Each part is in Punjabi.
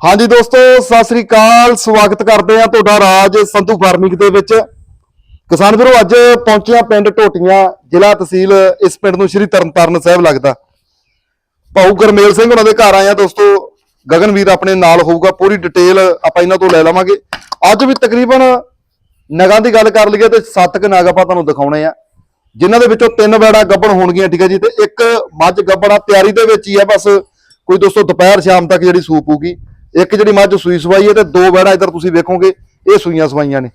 ਹਾਂਜੀ ਦੋਸਤੋ, ਸਤਿ ਸ੍ਰੀ ਅਕਾਲ। ਸਵਾਗਤ ਕਰਦੇ ਆ ਤੁਹਾਡਾ ਰਾਜ ਸੰਧੂ ਫਾਰਮਿੰਗ ਦੇ ਵਿੱਚ। ਕਿਸਾਨ ਵੀਰੋ, ਅੱਜ ਪਹੁੰਚਿਆ ਪਿੰਡ ਟੋਟੀਆਂ ਜ਼ਿਲ੍ਹਾ ਤਹਿਸੀਲ ਇਸ ਪਿੰਡ ਨੂੰ ਸ਼੍ਰੀ ਤਰਨਤਾਰਨ ਸਾਹਿਬ ਲੱਗਦਾ। ਭਾਊ ਗਰਮੇਲ ਸਿੰਘ ਉਹਨਾਂ ਦੇ ਘਰ ਆਏ ਆ ਦੋਸਤੋ। ਗਗਨਵੀਰ ਆਪਣੇ ਨਾਲ ਹੋਊਗਾ, ਪੂਰੀ ਡਿਟੇਲ ਆਪਾਂ ਇਹਨਾਂ ਤੋਂ ਲੈ ਲਵਾਂਗੇ। ਅੱਜ ਵੀ ਤਕਰੀਬਨ ਨਗਾਂ ਦੀ ਗੱਲ ਕਰ ਲਈਏ ਤੇ ਸੱਤ ਕ ਨਗ ਆਪਾਂ ਤੁਹਾਨੂੰ ਦਿਖਾਉਣੇ ਆ। ਜਿਨ੍ਹਾਂ ਦੇ ਵਿੱਚੋਂ ਤਿੰਨ ਵੈੜਾ ਗੱਬਣ ਹੋਣਗੀਆਂ, ਠੀਕ ਹੈ ਜੀ, ਤੇ ਇੱਕ ਮੱਝ ਗੱਬਣਾ ਤਿਆਰੀ ਦੇ ਵਿੱਚ ਹੀ ਆ, ਬਸ ਕੋਈ ਦੋਸਤੋ, ਦੁਪਹਿਰ ਸ਼ਾਮ ਤੱਕ ਜਿਹੜੀ ਸੂਪ ਹੋਊਗੀ। ਇੱਕ ਜਿਹੜੀ ਮੱਝ ਸੂਈ ਸਵਾਈ ਹੈ ਤੇ ਦੋ ਵੈੜਾ ਇੱਧਰ ਤੁਸੀਂ ਵੇਖੋਗੇ, ਇਹ ਸੂਈਆਂ ਸਵਾਈਆਂ ਨੇ।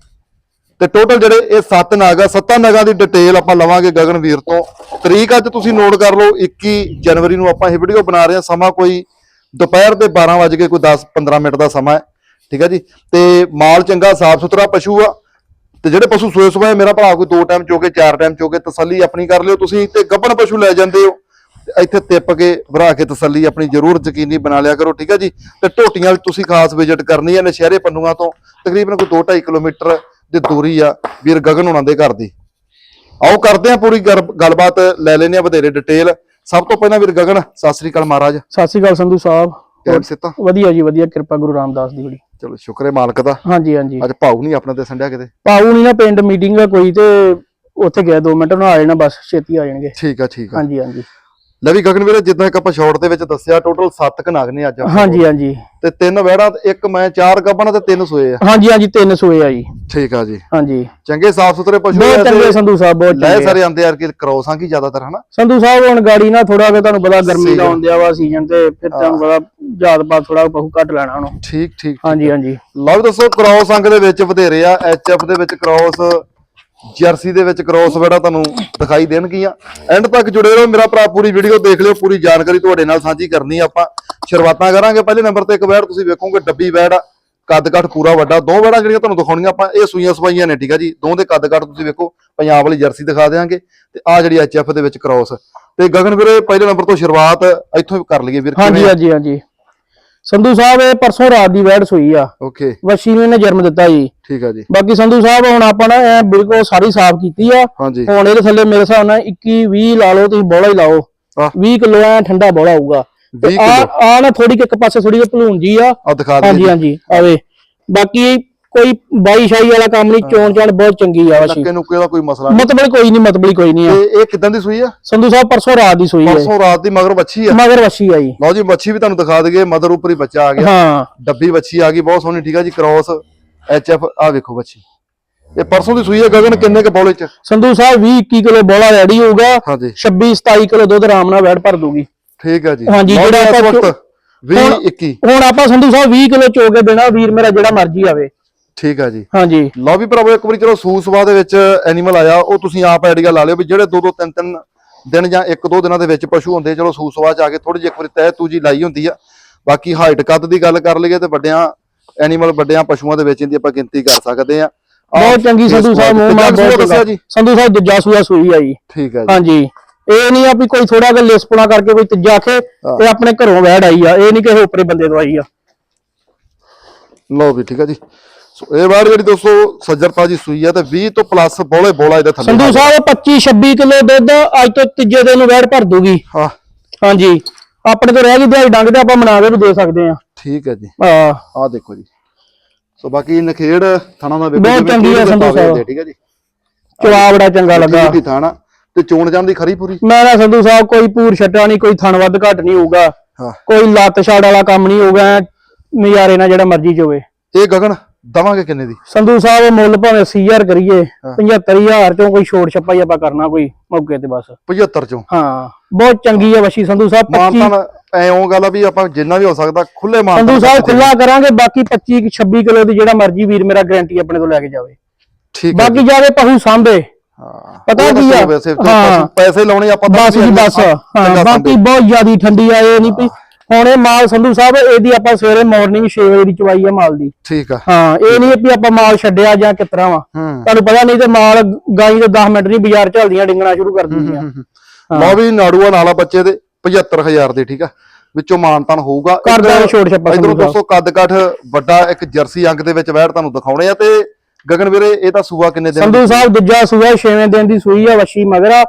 ਤੇ ਟੋਟਲ ਜਿਹੜੇ ਇਹ ਸੱਤ ਨਗ ਆ, ਸੱਤਾਂ ਨਗਾਂ ਦੀ ਡਿਟੇਲ ਆਪਾਂ ਲਵਾਂਗੇ ਗਗਨਵੀਰ ਤੋਂ। ਤਰੀਕ ਅੱਜ ਤੁਸੀਂ ਨੋਟ ਕਰ ਲਓ 21 ਜਨਵਰੀ ਨੂੰ ਆਪਾਂ ਇਹ ਵੀਡੀਓ ਬਣਾ ਰਹੇ ਹਾਂ। ਸਮਾਂ ਕੋਈ ਦੁਪਹਿਰ ਦੇ 12 ਵਜੇ ਕੇ ਕੋਈ 10 15 ਮਿੰਟ ਦਾ ਸਮਾਂ ਹੈ। ਠੀਕ ਹੈ ਜੀ? ਤੇ ਮਾਲ ਚੰਗਾ ਸਾਫ਼ ਸੁਥਰਾ ਪਸ਼ੂ ਆ। ਤੇ ਜਿਹੜੇ ਪਸ਼ੂ ਸੋਏ ਸਵਾਏ, ਮੇਰਾ ਭਰਾ ਕੋਈ ਦੋ ਟਾਈਮ ਚੋਕੇ ਚਾਰ ਟਾਈਮ ਚੋਕੇ ਤਸੱਲੀ ਆਪਣੀ ਕਰ ਲਿਓ। ਤੁਸੀਂ ਤੇ ਗੱਭਣ ਪਸ਼ੂ ਲੈ ਜਾਂਦੇ ਹੋ। ਇੱਥੇ ਤਿੱਪ ਕੇ ਭਰਾ ਕੇ ਤਸੱਲੀ ਆਪਣੀ ਜ਼ਰੂਰ ਯਕੀਨੀ ਬਣਾ ਲਿਆ ਕਰੋ ਠੀਕ ਹੈ ਜੀ? ਤੇ ਢੋਟੀਆਂ ਵਿੱਚ ਤੁਸੀਂ ਖਾਸ ਵਿਜ਼ਿਟ ਕਰਨੀ ਹੈ ਨਸ਼ਹਿਰੇ ਪੰਨੂਆਂ ਤੋਂ ਤਕਰੀਬਨ ਕੋਈ 2.5 ਕਿਲੋਮੀਟਰ ਦੀ ਦੂਰੀ ਆ ਵੀਰ ਗਗਨ ਹੋਣਾ ਦੇ ਘਰ ਦੀ। ਆਓ ਕਰਦੇ ਆ ਪੂਰੀ ਗੱਲਬਾਤ ਲੈ ਲੈਨੇ ਆ ਵਧੇਰੇ ਡਿਟੇਲ ਸਭ ਤੋਂ ਪਹਿਲਾਂ ਵੀਰ ਗਗਨ ਸਤਿ ਸ੍ਰੀ ਅਕਾਲ ਮਹਾਰਾਜ। ਸਤਿ ਸ਼੍ਰੀ ਅਕਾਲ ਸੰਧੂ ਸਾਹਿਬ। ਟਾਈਮ ਸਿੱਤਾ ਵਧੀਆ ਜੀ ਵਧੀਆ ਕਿਰਪਾ ਗੁਰੂ ਰਾਮਦਾਸ ਦੀ ਬੜੀ ਚਲੋ ਸ਼ੁਕਰ ਮਾਲਕ ਦਾ। ਹਾਂਜੀ ਹਾਂਜੀ। ਅੱਜ ਭਾਊ ਨਹੀਂ ਆਪਣਾ ਤੇ ਸੰਡਿਆ ਕਿਤੇ? ਪਾਉ ਨਹੀਂ ਨਾ ਪਿੰਡ ਮੀਟਿੰਗ ਆ ਕੋਈ ਤੇ ਉੱਥੇ ਗਿਆ 2 ਮਿੰਟ ਨੂੰ ਆ ਜਾਣਾ ਬਸ ਛੇਤੀ ਆ ਜਾਣਗੇ। ਠੀਕ ਆ ਠੀਕ ਆ। ਹਾਂਜੀ ਹਾਂਜੀ। ਲੈ ਵੀ ਗਗਨ ਵੀਰੇ ਜਿੱਦਾਂ ਇੱਕ ਆਪਾਂ ਸ਼ਾਰਟ ਦੇ ਵਿੱਚ ਦੱਸਿਆ ਟੋਟਲ 7 ਕਨਾਗ ਨੇ ਅੱਜ ਆਪਣੇ ਹਾਂਜੀ ਹਾਂਜੀ। ਤੇ ਤਿੰਨ ਵਹਿੜਾ ਇੱਕ ਮੈਂ ਚਾਰ ਗੱਬਣ ਤੇ ਤਿੰਨ ਸੋਏ ਆ। ਹਾਂਜੀ ਹਾਂਜੀ ਤਿੰਨ ਸੋਏ ਆ ਜੀ। ਠੀਕ ਆ ਜੀ। ਹਾਂਜੀ। ਚੰਗੇ ਸਾਫ਼ ਸੁਥਰੇ ਪਸ਼ੂ ਬਹੁਤ ਆ ਚੰਗੇ ਸੰਧੂ ਸਾਹਿਬ ਬਹੁਤ ਚੰਗੇ। ਸਾਰੇ ਆਂਦੇ ਯਾਰ ਕਿ ਕ੍ਰੋਸਾਂ ਕੀ ਜ਼ਿਆਦਾਤਰ ਹਨਾ? ਸੰਧੂ ਸਾਹਿਬ ਹੁਣ ਗਾੜੀ ਨਾ ਥੋੜਾ ਕਿ ਤੁਹਾਨੂੰ ਪਤਾ ਗਰਮੀ। ਦਾ ਆਉਂਦਿਆ ਵਾ ਸੀਜ਼ਨ ਤੇ ਫਿਰ ਤੁਹਾਨੂੰ ਪਤਾ ਜਾਤ ਬਾਤ ਥੋੜਾ ਬਹੁ ਘੱਟ ਲੈਣਾ ਉਹਨੂੰ ਠੀਕ ਠੀਕ ਹਾਂਜੀ ਹਾਂਜੀ। ਲਓ ਦੱਸੋ ਕ੍ਰੋਸ ਅੰਗ ਦੇ ਵਿੱਚ ਵਧੇਰੇ ਆ ਐਚਐਫ ਦੇ ਵਿੱਚ ਕ੍ਰੋਸ ਜਰਸੀ ਦੇ ਵਿੱਚ ਕ੍ਰੋਸ ਵੜਾ ਤੁਹਾਨੂੰ ਦਿਖਾਈ ਦੇਣਗੀਆਂ। ਐਂਡ ਤੱਕ ਜੁੜੇ ਰਹੋ ਮੇਰਾ ਭਰਾ ਪੂਰੀ ਵੀਡੀਓ ਦੇਖ ਲਿਓ ਪੂਰੀ ਜਾਣਕਾਰੀ ਤੁਹਾਡੇ ਨਾਲ ਸਾਂਝੀ ਕਰਨੀ ਆਪਾਂ। ਸ਼ੁਰੂਆਤਾਂ ਕਰਾਂਗੇ ਪਹਿਲੇ ਨੰਬਰ ਤੇ ਇੱਕ ਵੈੜ ਤੁਸੀਂ ਵੇਖੋਗੇ ਡੱਬੀ ਵੈੜ ਆ ਕੱਦ ਕੱਠ ਪੂਰਾ ਵੱਡਾ। ਦੋ ਵੈੜਾਂ ਜਿਹੜੀਆਂ ਤੁਹਾਨੂੰ ਦਿਖਾਉਣੀਆਂ ਆਪਾਂ ਇਹ ਸੂਈਆਂ ਸਵਾਈਆਂ ਨੇ ਠੀਕ ਆ ਜੀ? ਦੋ ਦੇ ਕੱਦ ਕੱਠ ਤੁਸੀਂ ਵੇਖੋ ਪੰਜਾਬ ਵਾਲੀ ਜਰਸੀ ਦਿਖਾ ਦੇਵਾਂਗੇ ਤੇ ਆ ਜਿਹੜੀ ਐਚਐਫ ਦੇ ਵਿੱਚ ਕ੍ਰੋਸ ਤੇ ਗਗਨ ਵੀਰੇ ਪਹਿਲੇ ਨੰਬਰ ਤੋਂ ਸ਼ੁਰੂਆਤ ਇੱਥੋਂ ਕਰ ਲਈਏ ਵੀਰ ਹਾਂਜੀ ਹਾਂਜੀ ਹਾਂਜੀ। ਸੰਧੂ ਸਾਹਿਬ ਇਹ ਪਰਸੋਂ ਰਾਤ ਦੀ ਵੈੜ ਸੋਈ ਆ। ਓਕੇ। ਵਸ਼ੀ ਨੂੰ ਇਹਨੇ ਜਨਮ ਦਿੱਤਾ ਜੀ। ਠੀਕ ਆ ਜੀ। ਬਾਕੀ ਸੰਧੂ ਸਾਹਿਬ ਹੁਣ ਆਪਾਂ ਨਾ ਇਹ ਬਿਲਕੁਲ ਸਾਰੀ ਸਾਫ਼ ਕੀਤੀ ਆ। ਹਾਂਜੀ। ਹੁਣ ਇਹਦੇ ਥੱਲੇ ਮੇਰੇ ਹਿਸਾਬ ਨਾਲ 21 20 ਲਾ ਲਓ ਤੁਸੀਂ ਬੋਲਾ ਹੀ ਲਾਓ। ਆਹ। 20 ਕਿਲੋ ਐ ਠੰਡਾ ਬੋਲਾ ਹੋਊਗਾ। 20 ਆ ਆ ਨਾ ਥੋੜੀ ਕਿ ਇੱਕ ਪਾਸੇ ਥੋੜੀ ਜਿਹੀ ਭਲੂਣ ਜੀ ਆ। ਆ ਦਿਖਾ ਦੇ ਹਾਂਜੀ ਹਾਂਜੀ ਆਵੇ ਬਾਕੀ ਕੋਈ ਬਾਈ ਸ਼ਾਈ ਵਾਲਾ ਕੰਮ ਨਹੀਂ ਚੋਣ ਚਾਣ ਬਹੁਤ ਚੰਗੀ ਆ ਵਸ਼ੀ ਨੱਕੇ ਨੁੱਕੇ ਦਾ ਕੋਈ ਮਸਲਾ ਨਹੀਂ। ਮਤਲਬ ਕੋਈ ਨਹੀਂ ਮਤਲਬ ਕੋਈ ਨਹੀਂ ਆ। ਤੇ ਇਹ ਕਿਦਾਂ ਦੀ ਸੂਈ ਆ? ਸੰਧੂ ਸਾਹਿਬ ਪਰਸੋਂ ਰਾਤ ਦੀ ਸੋਈ ਹੈ ਪਰਸੋਂ ਰਾਤ ਦੀ ਮਗਰ ਬੱਚੀ ਆ। ਮਗਰ ਵਸ਼ੀ ਆਈ ਲਓ ਜੀ ਬੱਚੀ ਵੀ ਤੁਹਾਨੂੰ ਦਿਖਾ ਦਈਏ ਮਦਰ ਉੱਪਰ ਹੀ ਬੱਚਾ ਆ ਗਿਆ। ਹਾਂ। ਡੱਬੀ ਬੱਚੀ ਆ ਗਈ ਬਹੁਤ ਸੋਹਣੀ ਠੀਕ ਆ ਜੀ ਕ੍ਰੋਸ ਐਚਐਫ ਆ ਵੇਖੋ ਬੱਚੀ ਇਹ ਪਰਸੋਂ ਦੀ ਸੂਈ ਆ ਗਗਨ ਕਿੰਨੇ ਕ ਬੋਲੇ ਚ? ਸੰਧੂ ਸਾਹਿਬ 20 21 ਕਿਲੋ ਬੋਲਾ ਰੈਡੀ ਹੋਊਗਾ। ਹਾਂਜੀ 26 27 ਕਿਲੋ ਦੁੱਧ ਆਰਾਮ ਨਾਲ ਵੈੜ ਭਰ ਦੂਗੀ ਠੀਕ ਆ ਜੀ। ਹਾਂਜੀ, ਜਿਹੜਾ ਆਪਾਂ ਵਕਤ 20 ਹੁਣ- 21 ਹੁਣ ਆਪਾਂ ਸੰਧੂ ਸਾਹਿਬ 20 ਕਿਲੋ ਚੋ ਕੇ ਦੇਣਾ ਵੀਰ ਮੇਰਾ ਜਿਹੜਾ ਮਰਜ਼ੀ ਆਵੇ। ਠੀਕ ਆ ਜੀ। ਹਾਂਜੀ। ਲਓ ਵੀ ਭਰਾਵੋ ਇੱਕ ਵਾਰੀ ਚਲੋ ਸੂਸਵਾ ਦੇ ਵਿੱਚ ਐਨੀਮਲ ਆਇਆ ਉਹ ਤੁਸੀਂ ਆਪ ਆਈਡੀਆ ਲਾ ਲਿਓ ਵੀ ਜਿਹੜੇ ਦੋ ਦੋ ਤਿੰਨ ਤਿੰਨ ਦਿਨ ਜਾਂ ਇੱਕ ਦੋ ਦਿਨਾਂ ਦੇ ਵਿੱਚ ਪਸ਼ੂ ਹੁੰਦੇ ਚਲੋ ਸੂਸਵਾ ਚ ਆ ਕੇ ਥੋੜੀ ਜਿਹੀ ਇੱਕ ਵਾਰੀ ਤਹਿ ਤੂਜੀ ਲਾਈ ਹੁੰਦੀ ਆ। ਬਾਕੀ ਹਾਈਟ ਕੱਦ ਦੀ ਗੱਲ ਕਰ ਲਈਏ ਤੇ ਵੱਡਿਆਂ ਐਨੀਮਲ ਵੱਡਿਆਂ ਪਸ਼ੂਆਂ ਦੇ ਵਿੱਚ ਇਹਦੀ ਆਪਾਂ ਗਿਣਤੀ ਕਰ ਸਕਦੇ ਆ। ਬਹੁਤ ਚੰਗੀ ਸੰਧੂ ਸਾਹਿਬ ਦੂਜਾ ਬਹੁਤ ਦੱਸਿਆ ਜੀ। ਸੰਧੂ ਸਾਹਿਬ ਦੂਜਾ ਸੂਆ ਸੂਈ ਆ ਜੀ। ਠੀਕ ਆ ਜੀ। ਹਾਂਜੀ। ਇਹ ਨਹੀਂ ਆ ਵੀ ਕੋਈ ਥੋੜਾ ਜਿਹਾ ਲਿਸਪਣਾ ਕਰਕੇ ਕੋਈ ਤੀਜਾ ਆਖੇ ਇਹ ਆਪਣੇ ਘਰੋਂ ਵੈੜ ਆਈ ਆ। ਇਹ ਨਹੀਂ ਕਿਸੇ ਉਪਰੇ ਬੰਦੇ ਤੋਂ ਆਈ ਆ। ਲਓ ਵੀ ਠੀਕ ਆ ਜੀ। ਸੋ ਇਹ ਵਾਰ ਜਿਹੜੀ ਦੋਸਤੋ ਸੱਜਰਤਾ ਜੀ ਸੂਈ ਆ ਤੇ 20 ਤੋਂ ਪਲੱਸ ਬੋਲੇ ਬੋਲਾ ਇਹਦੇ ਥੱਲੇ ਸੰਧੂ ਸਾਹਿਬ 25 26 ਕਿਲੋ ਦੁੱਧ ਅੱਜ ਤੋਂ ਤੀਜੇ ਦਿਨ ਨੂੰ ਵੈੜ ਭਰ ਦੂਗੀ। ਹਾਂ। ਹਾਂਜੀ। ਆਪਣੇ ਤੋਂ ਰਹਿ ਗਈ ਦਿਹਾੜੀ ਡੰਗ ਤੇ ਆਪਾਂ ਬਣਾ ਕੇ ਵੀ ਦੇ ਸਕਦੇ ਆ ਠੀਕ ਹੈ ਜੀ। ਆ ਆਹ ਦੇਖੋ ਜੀ। ਸੋ ਬਾਕੀ ਨਖੇੜ ਥਾਣਾ ਦਾ ਵੇਖੋ ਬਹੁਤ ਜਿਵੇਂ ਚੰਗੀ ਆ ਕਿਹੜੇ ਸੰਧੂ ਸਾਹਿਬ। ਠੀਕ ਹੈ ਜੀ। ਚਵਾ ਬੜਾ ਚੰਗਾ ਲੱਗਾ। ਦੀ ਥਾਣਾ ਤੇ ਚੋਣ ਜਾਂਦੀ ਖਰੀ ਪੂਰੀ। ਮੈਂ ਨਾ ਸੰਧੂ ਸਾਹਿਬ ਕੋਈ ਪੂਰ ਛੱਟਾ ਨਹੀਂ ਕੋਈ ਥਣ ਵੱਧ ਘੱਟ ਨਹੀਂ ਹੋਊਗਾ। ਹਾਂ। ਕੋਈ ਲੱਤ ਛਾੜ ਵਾਲਾ ਕੰਮ ਨਹੀਂ ਹੋਊਗਾ ਨਜ਼ਾਰੇ ਨਾਲ ਜਿਹੜਾ ਮਰਜ਼ੀ ਚੋਵੇ ਇਹ ਗਗਨ ਦਵਾਂਗੇ ਕਿੰਨੇ ਦੀ? ਸੰਧੂ ਸਾਹਿਬ ਮੁੱਲ ਭਾਵੇਂ 80000 ਕਰੀਏ 75000 ਚੋਂ ਕੋਈ ਛੋੜ ਛੱਪਾ ਹੀ ਆਪਾਂ ਕਰਨਾ ਕੋਈ ਮੌਕੇ ਤੇ ਬਸ। 75 ਚੋਂ? ਹਾਂ ਬਹੁਤ ਚੰਗੀ ਹੈ ਵਸ਼ੀ ਸੰਧੂ ਸਾਹਿਬ 25 ਮਾਨਤਾਨ ਐ ਉਹ ਗੱਲ ਆ ਵੀ ਆਪਾਂ ਜਿੰਨਾ ਵੀ ਹੋ ਸਕਦਾ ਖੁੱਲੇ ਮਾਨ ਸੰਧੂ ਸਾਹਿਬ ਖੁੱਲਾ ਕਰਾਂਗੇ ਬਾਕੀ 25 26 ਕਿਲੋ ਦੀ ਜਿਹੜਾ ਮਰਜ਼ੀ ਵੀਰ ਮੇਰਾ ਗਾਰੰਟੀ ਆਪਣੇ ਤੋਂ ਲੈ ਕੇ ਜਾਵੇ। ਠੀਕ ਬਾਕੀ ਜਾਵੇ ਪਹੂ ਸਾਂਭੇ। ਪਤਾ ਕੀ ਆ? ਪਸ਼ੂ ਲਾਉਣੇ ਆਪਾਂ ਬਸ ਜੀ ਬਸ। ਬਾਕੀ ਬਹੁਤ ਜ਼ਿਆਦੀ ਠੰਡੀ ਆ ਇਹ ਨਹੀਂ ਵੀ ਹੁਣ ਇਹ ਮਾਲ ਸੰਧੂ ਸਾਹਿਬ ਇਹਦੀ ਆਪਾਂ ਸਵੇਰੇ ਮਾਰਨਿੰਗ 6 ਵਜੇ ਦੀ ਚਵਾਈ ਆ ਮਾਲ ਦੀ। ਠੀਕ ਆ। ਹਾਂ ਇਹ ਨਹੀਂ ਵੀ ਆਪਾਂ ਮਾਲ ਛੱਡਿਆ ਜਾਂ ਕਿਤਰਾ ਵਾ। ਤੁਹਾਨੂੰ ਪਤਾ ਨਹੀਂ ਤੇ ਮਾਲ ਗਾਈ ਦੇ 10 ਮਿੰਟ ਨਹੀਂ ਬਾਜ਼ਾਰ ਝਲਦੀਆਂ ਡਿੰਗਣਾ ਸ਼ੁਰੂ ਕਰ ਦਿੰਦੀਆਂ। ਲਓ ਵੀ ਨਾੜੂਆ ਨਾਲਾ ਬੱਚੇ ਦੇ 75000 ਦੇ ਠੀਕ ਆ। ਵਿੱਚੋਂ ਮਾਨਤਾਨ ਹੋਊਗਾ। ਕਰ ਦਾਂਗੇ ਇੱਧਰ- ਛੋਟ ਛੱਪਾ ਇਧਰੋਂ। ਦੋਸਤੋ ਕੱਦ ਕੱਠ ਵੱਡਾ ਇੱਕ ਜਰਸੀ ਅੰਗ ਦੇ ਵਿੱਚ ਵੈੜ ਤੁਹਾਨੂੰ ਦਿਖਾਉਣੇ ਆ ਤੇ ਗਗਨ ਵੀਰੇ ਇਹ ਤਾਂ ਸੂਆ ਕਿੰਨੇ ਦਿਨ ਸੰਧੂ ਸਾਹਿਬ ਦੂਜਾ ਸੂਆ 6ਵੇਂ ਦਿਨ ਦੀ ਸੂਈ ਆ ਵਸ਼ੀ ਮਗਰਾ।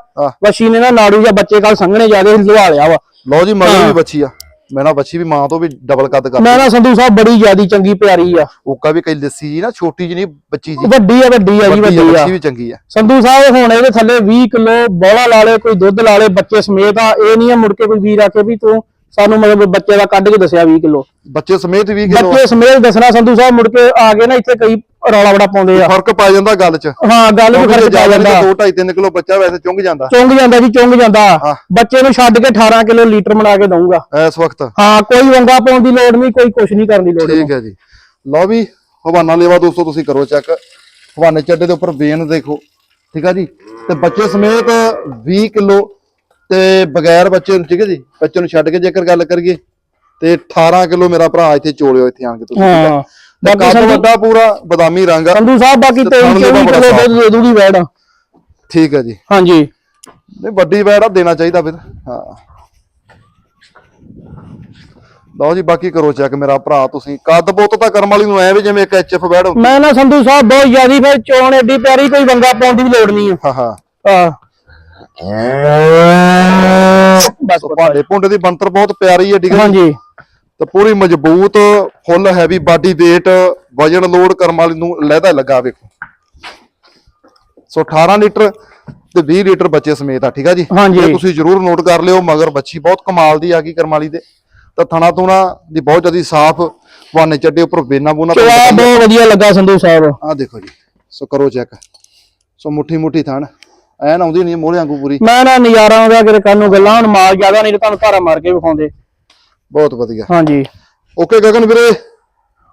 ਵਸ਼ੀ ਨੇ ਨਾ ਨਾੜੂ ਜਾਂ ਬੱਚੇ ਕੱਲ ਸੰਘਣੇ ਜਿਆਦੇ ਲਵਾ ਲਿਆ ਵਾ। ਲਓ ਜੀ ਮਗਰ। ਵੀ ਬੱਚੀ ਆ। ਮੈਂ ਨਾ ਬੱਚੀ ਵੀ ਮਾਂ ਤੋਂ ਵੀ ਡਬਲ ਕੱਦ ਕਰ ਮੈਂ ਨਾ ਸੰਧੂ ਸਾਹਿਬ ਬੜੀ ਜ਼ਿਆਦੀ ਚੰਗੀ ਪਿਆਰੀ ਆ। ਓਕਾ ਵੀ ਕਈ ਲੱਸੀ ਜੀ ਨਾ ਛੋਟੀ ਜੀ ਨਹੀਂ ਬੱਚੀ ਜੀ। ਵੱਡੀ ਆ ਵੱਡੀ ਆ ਜੀ ਵੱਡੀ ਆ, ਆ। ਵੀ ਚੰਗੀ ਆ। ਸੰਧੂ ਸਾਹਿਬ ਹੁਣ ਇਹਦੇ ਥੱਲੇ 20 ਕਿਲੋ ਬੋਲਾ ਲਾ ਲੇ ਕੋਈ ਦੁੱਧ ਲਾ ਲੇ ਬੱਚੇ ਸਮੇਤ ਆ। ਇਹ ਨਹੀਂ ਆ ਮੁੜ ਕੇ ਕੋਈ ਵੀਰ ਆਖੇ ਵੀ ਤੂੰ ਸਾਨੂੰ ਮਤਲਬ ਬੱਚੇ ਦਾ ਕੱਢ ਕੇ ਦੱਸਿਆ 20 ਕਿਲੋ। ਬੱਚੇ ਸਮੇਤ 20 ਕਿਲੋ ਬੱਚੇ ਸਮੇਤ ਦੱਸਣਾ ਸੰਧੂ ਸਾਹਿਬ ਮੁੜ ਕੇ ਆ ਗਏ ਨਾ ਇੱਥੇ ਕਈ ਰੌਲਾ ਬੜਾ ਪਾਉਂਦੇ ਆ। ਫ਼ਰਕ ਪੈ ਜਾਂਦਾ ਗੱਲ 'ਚ। ਹਾਂ ਗੱਲ ਵੀ ਫ਼ਰਕ ਪੈ ਜਾਂਦਾ। 2 2.5 3 ਕਿਲੋ ਬੱਚਾ ਵੈਸੇ ਚੁੰਗ ਜਾਂਦਾ। ਚੁੰਗ ਜਾਂਦਾ ਜੀ ਚੁੰਗ ਜਾਂਦਾ। ਬੱਚੇ ਨੂੰ ਛੱਡ ਕੇ 18 ਕਿਲੋ ਲੀਟਰ ਬਣਾ ਕੇ ਦਊਂਗਾ। ਇਸ ਵਕਤ। ਹਾਂ ਕੋਈ ਵੰਗਾ ਪਾਉਣ ਦੀ ਲੋੜ ਨਹੀਂ ਕੋਈ ਕੁਛ ਨਹੀਂ ਕਰਨ ਦੀ ਲੋੜ ਠੀਕ ਹੈ ਜੀ। ਲਓ ਵੀ ਹਵਾਨਾ ਲੇਵਾ ਦੋਸਤੋ ਤੁਸੀਂ ਕਰੋ ਚੈੱਕ। ਹਵਾਨੇ ਚੱਡੇ ਦੇ ਉੱਪਰ ਵੇਨ ਦੇਖੋ। ਠੀਕ ਆ ਜੀ? ਤੇ ਬੱਚੇ ਸਮੇਤ 20 ਕਿਲੋ ਤੇ ਬਗੈਰ ਬੱਚੇ ਨੂੰ ਠੀਕ ਹੈ ਜੀ? ਬੱਚੇ ਨੂੰ ਛੱਡ ਕੇ ਜੇਕਰ ਗੱਲ ਕਰੀਏ ਤੇ 18 ਕਿਲੋ ਮੇਰਾ ਭਰਾ ਇੱਥੇ ਚੋਲਿਓ ਇੱਥੇ ਆਣ ਕੇ ਤੁਸੀਂ ਬਾਕੀ ਕੱਦ ਸੰਧੂ ਵੱਡਾ ਪੂਰਾ ਬਦਾਮੀ ਰੰਗ ਆ। ਸੰਧੂ ਸਾਹਿਬ ਬਾਕੀ ਤੇ 23 ਥਣ ਲੇਵਾ 24 ਬੜਾ ਕਿਲੋ ਸਾਫ਼। ਦੁੱਧ ਦੇ ਦੂਗੀ ਵੈੜ ਠੀਕ ਹੈ ਜੀ। ਹਾਂਜੀ। ਨਹੀਂ ਵੱਡੀ ਵੈੜ ਆ ਦੇਣਾ ਚਾਹੀਦਾ ਫਿਰ। ਹਾਂ। ਲਓ ਜੀ ਬਾਕੀ ਕਰੋ ਚੈੱਕ ਮੇਰਾ ਭਰਾ ਤੁਸੀਂ ਕੱਦ ਬੁੱਤ ਤਾਂ ਕਰਮ ਵਾਲੀ ਨੂੰ ਐ ਵੀ ਜਿਵੇਂ ਇੱਕ ਐਚਐਫ ਬੈੜ ਹੁੰਦੀ। ਮੈਂ ਨਾ ਸੰਧੂ ਸਾਹਿਬ ਬਹੁਤ ਜ਼ਿਆਦੀ ਫਿਰ ਚੋਣ ਐਡੀ ਪਿਆਰੀ ਕੋਈ ਵੰਗਾ ਪਾਉਣ ਦੀ ਵੀ ਲੋੜ ਨਹੀਂ ਹਾਂ ਹਾਂ। ਆ ਬਸ। ਸੋ ਭਾਂਡੇ ਭੁੰਡੇ ਦੀ ਬਣਤਰ ਬਹੁਤ ਪਿਆਰੀ ਹੈ ਠੀਕ ਹੈ ਜੀ? ਹਾਂਜੀ। ਤੇ ਪੂਰੀ ਮਜ਼ਬੂਤ ਫੁੱਲ ਹੈਵੀ ਬਾਡੀ weight ਵਜਨ ਲੋਡ ਕਰਮ ਵਾਲੀ ਨੂੰ ਲਹਿਦਾ ਲੱਗਾ ਵੇਖੋ। ਸੋ 18 ਲੀਟਰ ਤੇ 20 ਲੀਟਰ ਬੱਚੇ ਸਮੇਤ ਆ ਠੀਕ ਆ ਜੀ। ਇਹ ਤੁਸੀਂ ਜਰੂਰ ਨੋਟ ਕਰ ਲਿਓ ਮਗਰ ਬੱਚੀ ਬਹੁਤ ਕਮਾਲ ਦੀ ਆ ਗਈ ਕਰਮ ਵਾਲੀ ਦੇ ਤਾਂ ਥਣਾ ਤੁਣਾ ਦੀ ਬਹੁਤ ਜਿਆਦੀ ਸਾਫ਼ ਵਾਨੇ ਚੱਡੇ ਉੱਪਰ ਬੂਨਾ ਚਵਾ ਬਹੁਤ ਵਧੀਆ ਲੱਗਾ ਸੰਧੂ ਸਾਹਿਬ। ਆ ਦੇਖੋ ਜੀ ਸੋ ਕਰੋ ਚੈੱਕ ਸੋ ਮੁੱਠੀ ਮੁੱਠੀ ਥਣ ਐਨ ਆਉਂਦੀ ਨਹੀਂ ਮੋਹਰੇ ਵਾਂਗੂ ਪੂਰੀ। ਮੈਂ ਨਾ ਨਜ਼ਾਰਾ ਆਉਂਦਾ ਕਿਤੇ ਕੰਨ ਨੂੰ ਗੱਲਾਂ ਹੁਣ ਮਾਲ ਜ਼ਿਆਦਾ ਨਹੀਂ ਤੇ ਤੁਹਾਨੂੰ ਧਾਰਾ ਮਾਰ ਕੇ ਵਿਖਾਉਂਦੇ। ਬਹੁਤ ਵਧੀਆ। ਹਾਂਜੀ। ਓਕੇ ਗਗਨ ਵੀਰੇ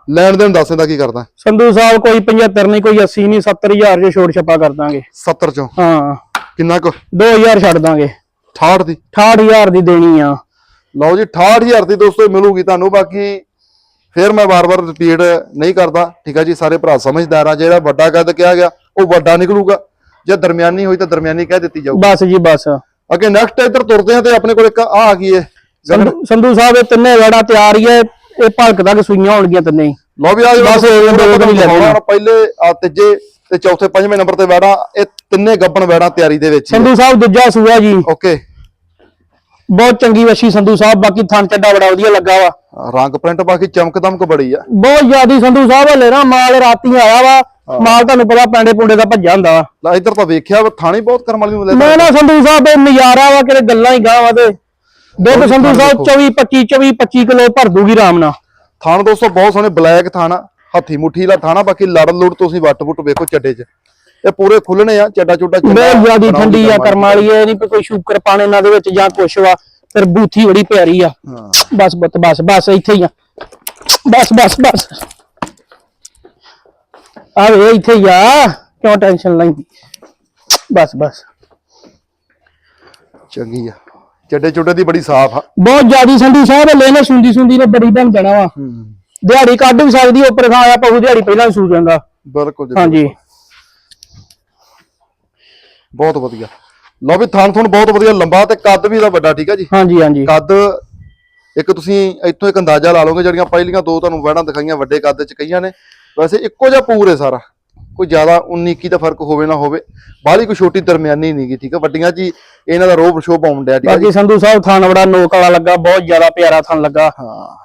ਲੈਣ ਦੇਣ ਦੱਸ ਦਾ ਕੀ ਕਰਦਾ? ਸੰਧੂ ਸਾਹਿਬ ਕੋਈ 75 ਨਹੀਂ ਕੋਈ 80 ਨਹੀਂ 70000 ਜੇ ਛੋਟ ਛਪਾ ਕਰ ਦਾਂਗੇ। 70 ਚੋਂ? ਹਾਂ। ਕਿੰਨਾ ਕੁ? 2000 ਛੱਡ ਦਾਂਗੇ। 68 ਦੀ? 68000 ਦੀ ਦੇਣੀ ਆ। ਲਓ ਜੀ 68000 ਦੀ ਦੋਸਤੋ ਮਿਲੂਗੀ ਤੁਹਾਨੂੰ। ਬਾਕੀ ਫਿਰ ਮੈਂ ਵਾਰ-ਵਾਰ ਰਿਪੀਟ ਨਹੀਂ ਕਰਦਾ। ਠੀਕ ਆ ਜੀ ਸਾਰੇ ਭਰਾ ਸਮਝਦਾਰ ਆ। ਜਿਹੜਾ ਵੱਡਾ ਕੱਦ ਕਿਹਾ ਗਿਆ ਉਹ ਵੱਡਾ ਨਿਕਲੂਗਾ। ਜੇ ਦਰਮਿਆਨੀ ਹੋਈ ਤਾਂ ਦਰਮਿਆਨੀ ਕਹਿ ਦਿੱਤੀ ਜਾਊ ਬਸ ਜੀ ਬਸ। ਅੱਗੇ ਨੈਕਸਟ ਇੱਧਰ ਤੁਰਦੇ ਆ ਤੇ ਆਪਣੇ ਕੋਲ ਇੱਕ ਆ ਆ ਗਈ ਏ? ਸੰਧੂ ਸਾਹਿਬ ਇਹ ਤਿੰਨੇ ਵੜਾ ਤਿਆਰ ਹੀ ਹੈ ਇਹ ਭਲਕ ਤੱਕ ਸੂਈਆਂ ਹੋਣਗੀਆਂ ਤਿੰਨੇ ਹੀ। ਲਓ ਵੀ ਆ ਬਸ ਇਹ ਦੋ ਦਿਨ ਆ। ਪਹਿਲੇ ਆ ਤੀਜੇ ਤੇ ਚੌਥੇ ਪੰਜਵੇਂ ਨੰਬਰ ਤੇ ਵੈੜਾ ਇਹ ਤਿੰਨੇ ਗੱਬਣ ਵੈੜਾ ਤਿਆਰੀ ਦੇ ਵਿੱਚ। ਸੰਧੂ ਸਾਹਿਬ ਦੂਜਾ ਸੂਆ ਜੀ। ਓਕੇ। ਬਹੁਤ ਚੰਗੀ ਵਸ਼ੀ ਸੰਧੂ ਸਾਹਿਬ ਬਾਕੀ ਥਣ ਚੱਡਾ ਬੜਾ ਵਧੀਆ ਲੱਗਾ ਵਾ। ਰੰਗ ਪ੍ਰਿੰਟ ਬਾਕੀ ਚਮਕ ਦਮਕ ਬੜੀ ਆ। ਬਹੁਤ ਜ਼ਿਆਦੀ ਸੰਧੂ ਸਾਹਿਬ ਹਲੇ ਨਾ ਮਾਲ ਰਾਤੀ ਆਇਆ ਵਾ ਮਾਲ ਤੁਹਾਨੂੰ ਪਤਾ ਪੈਂਡੇ ਪੁੰਡੇ ਦਾ ਭੱਜਾ ਹੁੰਦਾ ਵਾ। ਲੈ ਇੱਧਰ ਤਾਂ ਵੇਖਿਆ ਥਾਣੀ ਬਹੁਤ ਕਰਮ ਵਾਲੀ ਨੂੰ ਲੈ ਮੈਂ ਨਾ ਸੰਧੂ ਸਾਹਿਬ ਇਹ ਨਜ਼ਾਰਾ ਵਾ ਕਿਤੇ ਗੱਲਾਂ ਹੀ ਗਾਵਾਂ ਤੇ। ਦੁੱਧ ਸੰਧੂ ਸਾਹਿਬ 24 25 24 25 ਕਿਲੋ ਭਰ ਦੂਗੀ ਆਰਾਮ ਨਾਲ। ਥਾਣ ਦੋਸਤੋ ਬਹੁਤ ਸੋਹਣੇ ਬਲੈਕ ਥਾਣ ਹੱਥੀ ਮੁੱਠੀ ਦਾ ਥਾਣਾ ਬਾਕੀ ਲੜ ਲੁੜ ਤੁਸੀਂ ਵੱਟ ਵੁੱਟ ਵੇਖੋ ਚੱਡੇ 'ਚ। ਇਹ ਪੂਰੇ ਖੁੱਲਣੇ ਆ ਚੱਡਾ ਚੁੱਡਾ ਬਹੁਤ ਜ਼ਿਆਦੀ ਠੰਡੀ ਆ ਕਰਮ ਵਾਲੀ ਇਹ ਨਹੀਂ ਕੋਈ ਸ਼ੂਕਰ ਪਾਣੇ ਇਹਨਾਂ ਦੇ ਵਿੱਚ ਜਾਂ ਕੁਛ ਵਾ ਫਿਰ ਬੂਥੀ ਬੜੀ ਪਿਆਰੀ ਆ। ਬਸ ਬਸ ਬਸ ਬਸ ਇੱਥੇ ਹੀ ਆ। ਬਸ ਬਸ ਬਸ। ਆ ਵੇ ਇੱਥੇ ਹੀ ਆ। ਕਿਉਂ ਟੈਨਸ਼ਨ ਲੈਂਦੀ? ਬਸ ਬਸ। ਚੰਗੀ ਆ। ਚੱਡੇ ਚੁੱਡੇ ਦੀ ਬੜੀ ਸਾਫ਼ ਆ। ਬਹੁਤ ਜ਼ਿਆਦੀ ਸੰਧੂ ਸਾਹਿਬ ਲੈਣਾ ਸੁੰਦੀ ਸੁੰਦੀ ਨੇ ਬੜੀ ਬਣ ਜਾਣਾ ਵਾ। ਦਿਹਾੜੀ ਕੱਢ ਵੀ ਸਕਦੀ ਉੱਪਰ ਖਾਇਆ ਪਹੂ ਦਿਹਾੜੀ ਪਹਿਲਾਂ ਸੂ ਜਾਂਦਾ। ਬਿਲਕੁਲ ਜੀ ਹਾਂਜੀ। ਬਹੁਤ ਵਧੀਆ। ਲਓ ਵੀ ਥਾਣ ਥੁਣ ਬਹੁਤ ਵਧੀਆ ਲੰਬਾ ਤੇ ਕੱਦ ਵੀ ਇਹਦਾ ਵੱਡਾ ਠੀਕ ਆ ਜੀ? ਹਾਂਜੀ ਹਾਂਜੀ। ਕੱਦ ਇੱਕ ਤੁਸੀਂ ਇੱਥੋਂ ਇੱਕ ਅੰਦਾਜ਼ਾ ਲਾ ਲਓਗੇ ਜਿਹੜੀਆਂ ਪਹਿਲੀਆਂ ਦੋ ਤੁਹਾਨੂੰ ਵੈੜਾਂ ਦਿਖਾਈਆਂ ਵੱਡੇ ਕੱਦ ਚ ਕਈਆਂ ਨੇ। ਵੈਸੇ ਇੱਕੋ ਜਿਹਾ ਪੂਰ ਹੈ ਸਾਰਾ। ਕੋਈ ਜ਼ਿਆਦਾ 19 21 ਦਾ ਫ਼ਰਕ ਹੋਵੇ ਨਾ ਹੋਵੇ ਬਾਹਲੀ ਕੋਈ ਛੋਟੀ ਦਰਮਿਆਨੀ ਨਹੀਂਗੀ ਠੀਕ ਆ? ਵੱਡੀਆਂ ਜੀ ਇਹਨਾਂ ਦਾ ਰੋਬ ਸ਼ੋਅ ਪਾਉਣ ਡਿਆ ਠੀਕ ਆ ਬਾਕੀ ਸੰਧੂ ਸਾਹਿਬ ਥਾਨ ਬੜਾ ਨੋਕ ਵਾਲਾ ਲੱਗਾ ਬਹੁਤ ਜ਼ਿਆਦਾ ਪਿਆਰਾ ਥਾਨ ਲੱਗਾ। ਹਾਂ।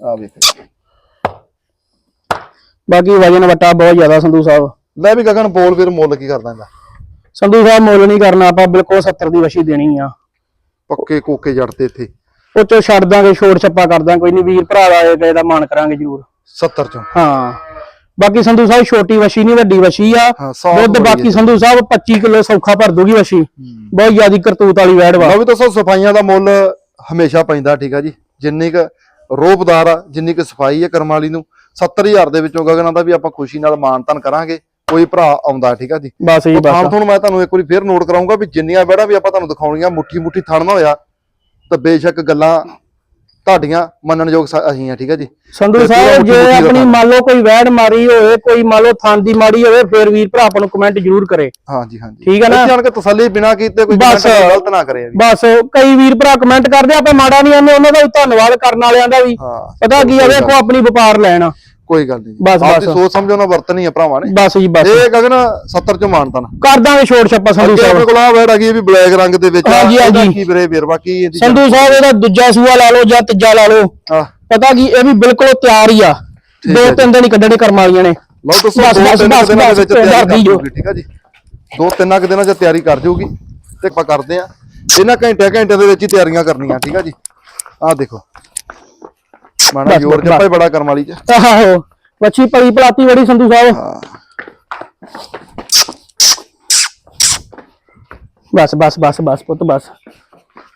ਆ ਵੇਖ। ਬਾਕੀ ਵਜਨ ਵਟਾ ਬਹੁਤ ਜ਼ਿਆਦਾ ਸੰਧੂ ਸਾਹਿਬ। ਲੈ ਵੀ ਗਗਨ ਬੋਲ ਫਿਰ ਮੁੱਲ ਕੀ ਕਰਦਾ ਇਹਦਾ ਸੰਧੂ ਸਾਹਿਬ ਮੁੱਲ ਨਹੀਂ ਕਰਨਾ ਆਪਾਂ ਬਿਲਕੁਲ 70 ਦੀ ਵਸ਼ੀ ਦੇਣੀ ਆ। ਪੱਕੇ ਕੋਕੇ ਜੜ ਤੇ ਇੱਥੇ। ਉਹ ਚੋਂ ਛੱਡ ਦਾਂਗੇ ਛੋੜ ਛੱਪਾ ਕਰ ਦਾਂਗੇ ਕੋਈ ਨਹੀਂ ਵੀਰ ਭਰਾ ਦਾ ਇਹ ਦਾ ਮਾਨ ਕਰਾਂਗੇ ਜ਼ਰੂਰ। 70 ਚੋਂ। ਹਾਂ। ਬਾਕੀ ਸੰਧੂ ਸਾਹਿਬ ਛੋਟੀ ਵਸ਼ੀ ਨਹੀਂ ਵੱਡੀ ਵਸ਼ੀ ਆ। ਹਾਂ, ਸਾਫ਼ ਦੁੱਧ ਬੜੀ ਬਾਕੀ ਹੈ। ਸੰਧੂ ਸਾਹਿਬ 25 ਕਿਲੋ ਸੌਖਾ ਭਰ ਦੂਗੀ ਵਸ਼ੀ। ਬਹੁਤ ਜ਼ਿਆਦੀ ਕਰਤੂਤ ਵਾਲੀ ਵੈੜ ਵਾ। ਲਓ ਵੀ ਦੋਸਤੋ ਸਫਾਈਆਂ ਦਾ ਮੁੱਲ ਹਮੇਸ਼ਾ ਪੈਂਦਾ ਠੀਕ ਆ ਜੀ। ਜਿੰਨੀ ਕ ਰੋਬਦਾਰ ਆ ਜਿੰਨੀ ਕ ਸਫ਼ਾਈ ਹੈ ਕਰਮ ਵਾਲੀ ਨੂੰ 70000 ਦੇ ਵਿੱਚੋਂ ਗਗਨਾਂ ਦਾ ਵੀ ਆਪਾਂ ਖੁਸ਼ੀ ਨਾਲ ਮਾਨਤਨ ਕਰਾਂਗੇ ਕੋਈ ਭਰਾ ਆਉਂਦਾ ਠੀਕ ਆ ਜੀ। ਬਸ ਜੀ ਬਸ। ਤੁਹਾਨੂੰ ਮੈਂ ਤੁਹਾਨੂੰ ਇੱਕ ਵਾਰੀ ਫੇਰ ਨੋਟ ਕਰਾਉਂਗਾ ਵੀ ਜਿੰਨੀਆਂ ਬੈੜਾਂ ਵੀ ਆਪਾਂ ਤੁਹਾਨੂੰ ਦਿਖਾਉਣੀਆਂ ਮੁੱਠੀ ਮੁੱਠੀ ਥਣਨਾ ਹੋਇਆ ਤਾਂ ਬੇਸ਼ੱਕ ਗੱਲਾਂ ਤੁਹਾਡੀਆਂ ਮੰਨਣਯੋਗ ਸ- ਅਸੀਂ ਆ ਠੀਕ ਆ ਜੀ? ਸੰਧੂ ਤੇ ਸਾਹਿਬ ਜੇ ਆਪਣੀ ਮੰਨ ਲਓ ਕੋਈ ਵੈੜ ਮਾਰੀ ਹੋਵੇ ਕੋਈ ਮੰਨ ਲਓ ਥਾਂ ਦੀ ਮਾੜੀ ਹੋਵੇ ਫੇਰ ਵੀਰ ਭਰਾ ਆਪਾਂ ਨੂੰ ਕਮੈਂਟ ਜ਼ਰੂਰ ਕਰੇ। ਹਾਂਜੀ ਹਾਂਜੀ। ਠੀਕ ਆ ਨਾ? ਇੱਥੇ ਆਣ ਕੇ ਤਸੱਲੀ ਬਿਨਾ ਕੀਤੇ ਕੋਈ ਬਸ। comment ਗਲਤ ਨਾ ਕਰੇ ਜੀ। ਬਸ ਕਈ ਵੀਰ ਭਰਾ ਕਮੈਂਟ ਕਰਦੇ ਆ, ਆਪਾਂ ਮਾੜਾ ਨਹੀਂ ਆਂਦੇ ਉਹਨਾਂ ਦਾ ਵੀ ਧੰਨਵਾਦ ਕਰਨ ਵਾਲਿਆਂ ਦਾ ਵੀ। ਹਾਂ ਪਤਾ ਕੀ ਆ ਵੇਖੋ ਆਪਣੀ ਵਪਾਰ ਲੈਣਾ। ਕੋਈ ਗੱਲ ਨਹੀਂ ਬਸ, ਬਸ। ਸੋਚ ਸਮਝੋ ਨਾ ਵਰਤਨੀ ਆ ਭਰਾਵਾਂ ਨੇ। ਬਸ ਜੀ ਬਸ। ਇਹ ਗਗਨ 70 ਚੋਂ ਮਾਨਤਾ ਨਾ। ਕਰ ਦਾਂਗੇ ਛੋਟ ਛੱਪਾ ਸੰਧੂ ਅੱਗੇ ਆਪਣੇ ਸਾਹਿਬ ਕੋਲ ਆ ਆ ਗਈ ਇਹ ਵੀ ਬਲੈਕ ਰੰਗ ਦੇ ਵਿੱਚ ਆ। ਕੀ ਵੀਰੇ ਵੇਰਵਾ ਕੀ ਇਹਦੀ ਸੰਧੂ ਸਾਹਿਬ ਇਹਦਾ ਦੂਜਾ ਸੂਆ ਲਾ ਲਓ ਜਾਂ ਤੀਜਾ ਲਾ ਲਓ। ਹਾਂ। ਪਤਾ ਕੀ ਇਹ ਵੀ ਬਿਲਕੁਲ ਤਿਆਰ ਹੀ ਆ। ਦੋ। ਤਿੰਨ ਦਿਨ ਹੀ ਕੱਢਣੇ ਕਰਮ ਵਾਲੀਆਂ ਨੇ। ਲਓ ਦੱਸੋ ਬਸ, ਦੋ ਬਸ, ਬਸ, ਬਸ, ਠੀਕ ਆ ਜੀ। ਦੋ ਤਿੰਨਾਂ ਕੁ ਦਿਨਾਂ 'ਚ ਤਿਆਰੀ ਕਰ ਜੂਗੀ ਤੇ ਆਪਾਂ ਕਰਦੇ ਆ ਇਹਨਾਂ ਘੰਟੇ ਘੰਟੇ ਦੇ ਵਿੱਚ ਹੀ ਤਿਆਰੀਆਂ ਕਰਨੀਆਂ ਠੀਕ ਆ ਜੀ। ਆਹ ਦੇਖੋ। ਮਾਣਾ ਜੋਰ ਜੱਪਾ ਹੀ ਬੜਾ ਕਰਮ ਵਾਲੀ ਚ। ਆਹੋ ਵੱਛੀ ਪਲੀ ਪਲਾਤੀ ਬੜੀ ਸੰਧੂ ਸਾਹਿਬ। ਹਾਂ। ਬਸ ਬਸ ਬਸ ਬਸ ਪੁੱਤ ਬਸ।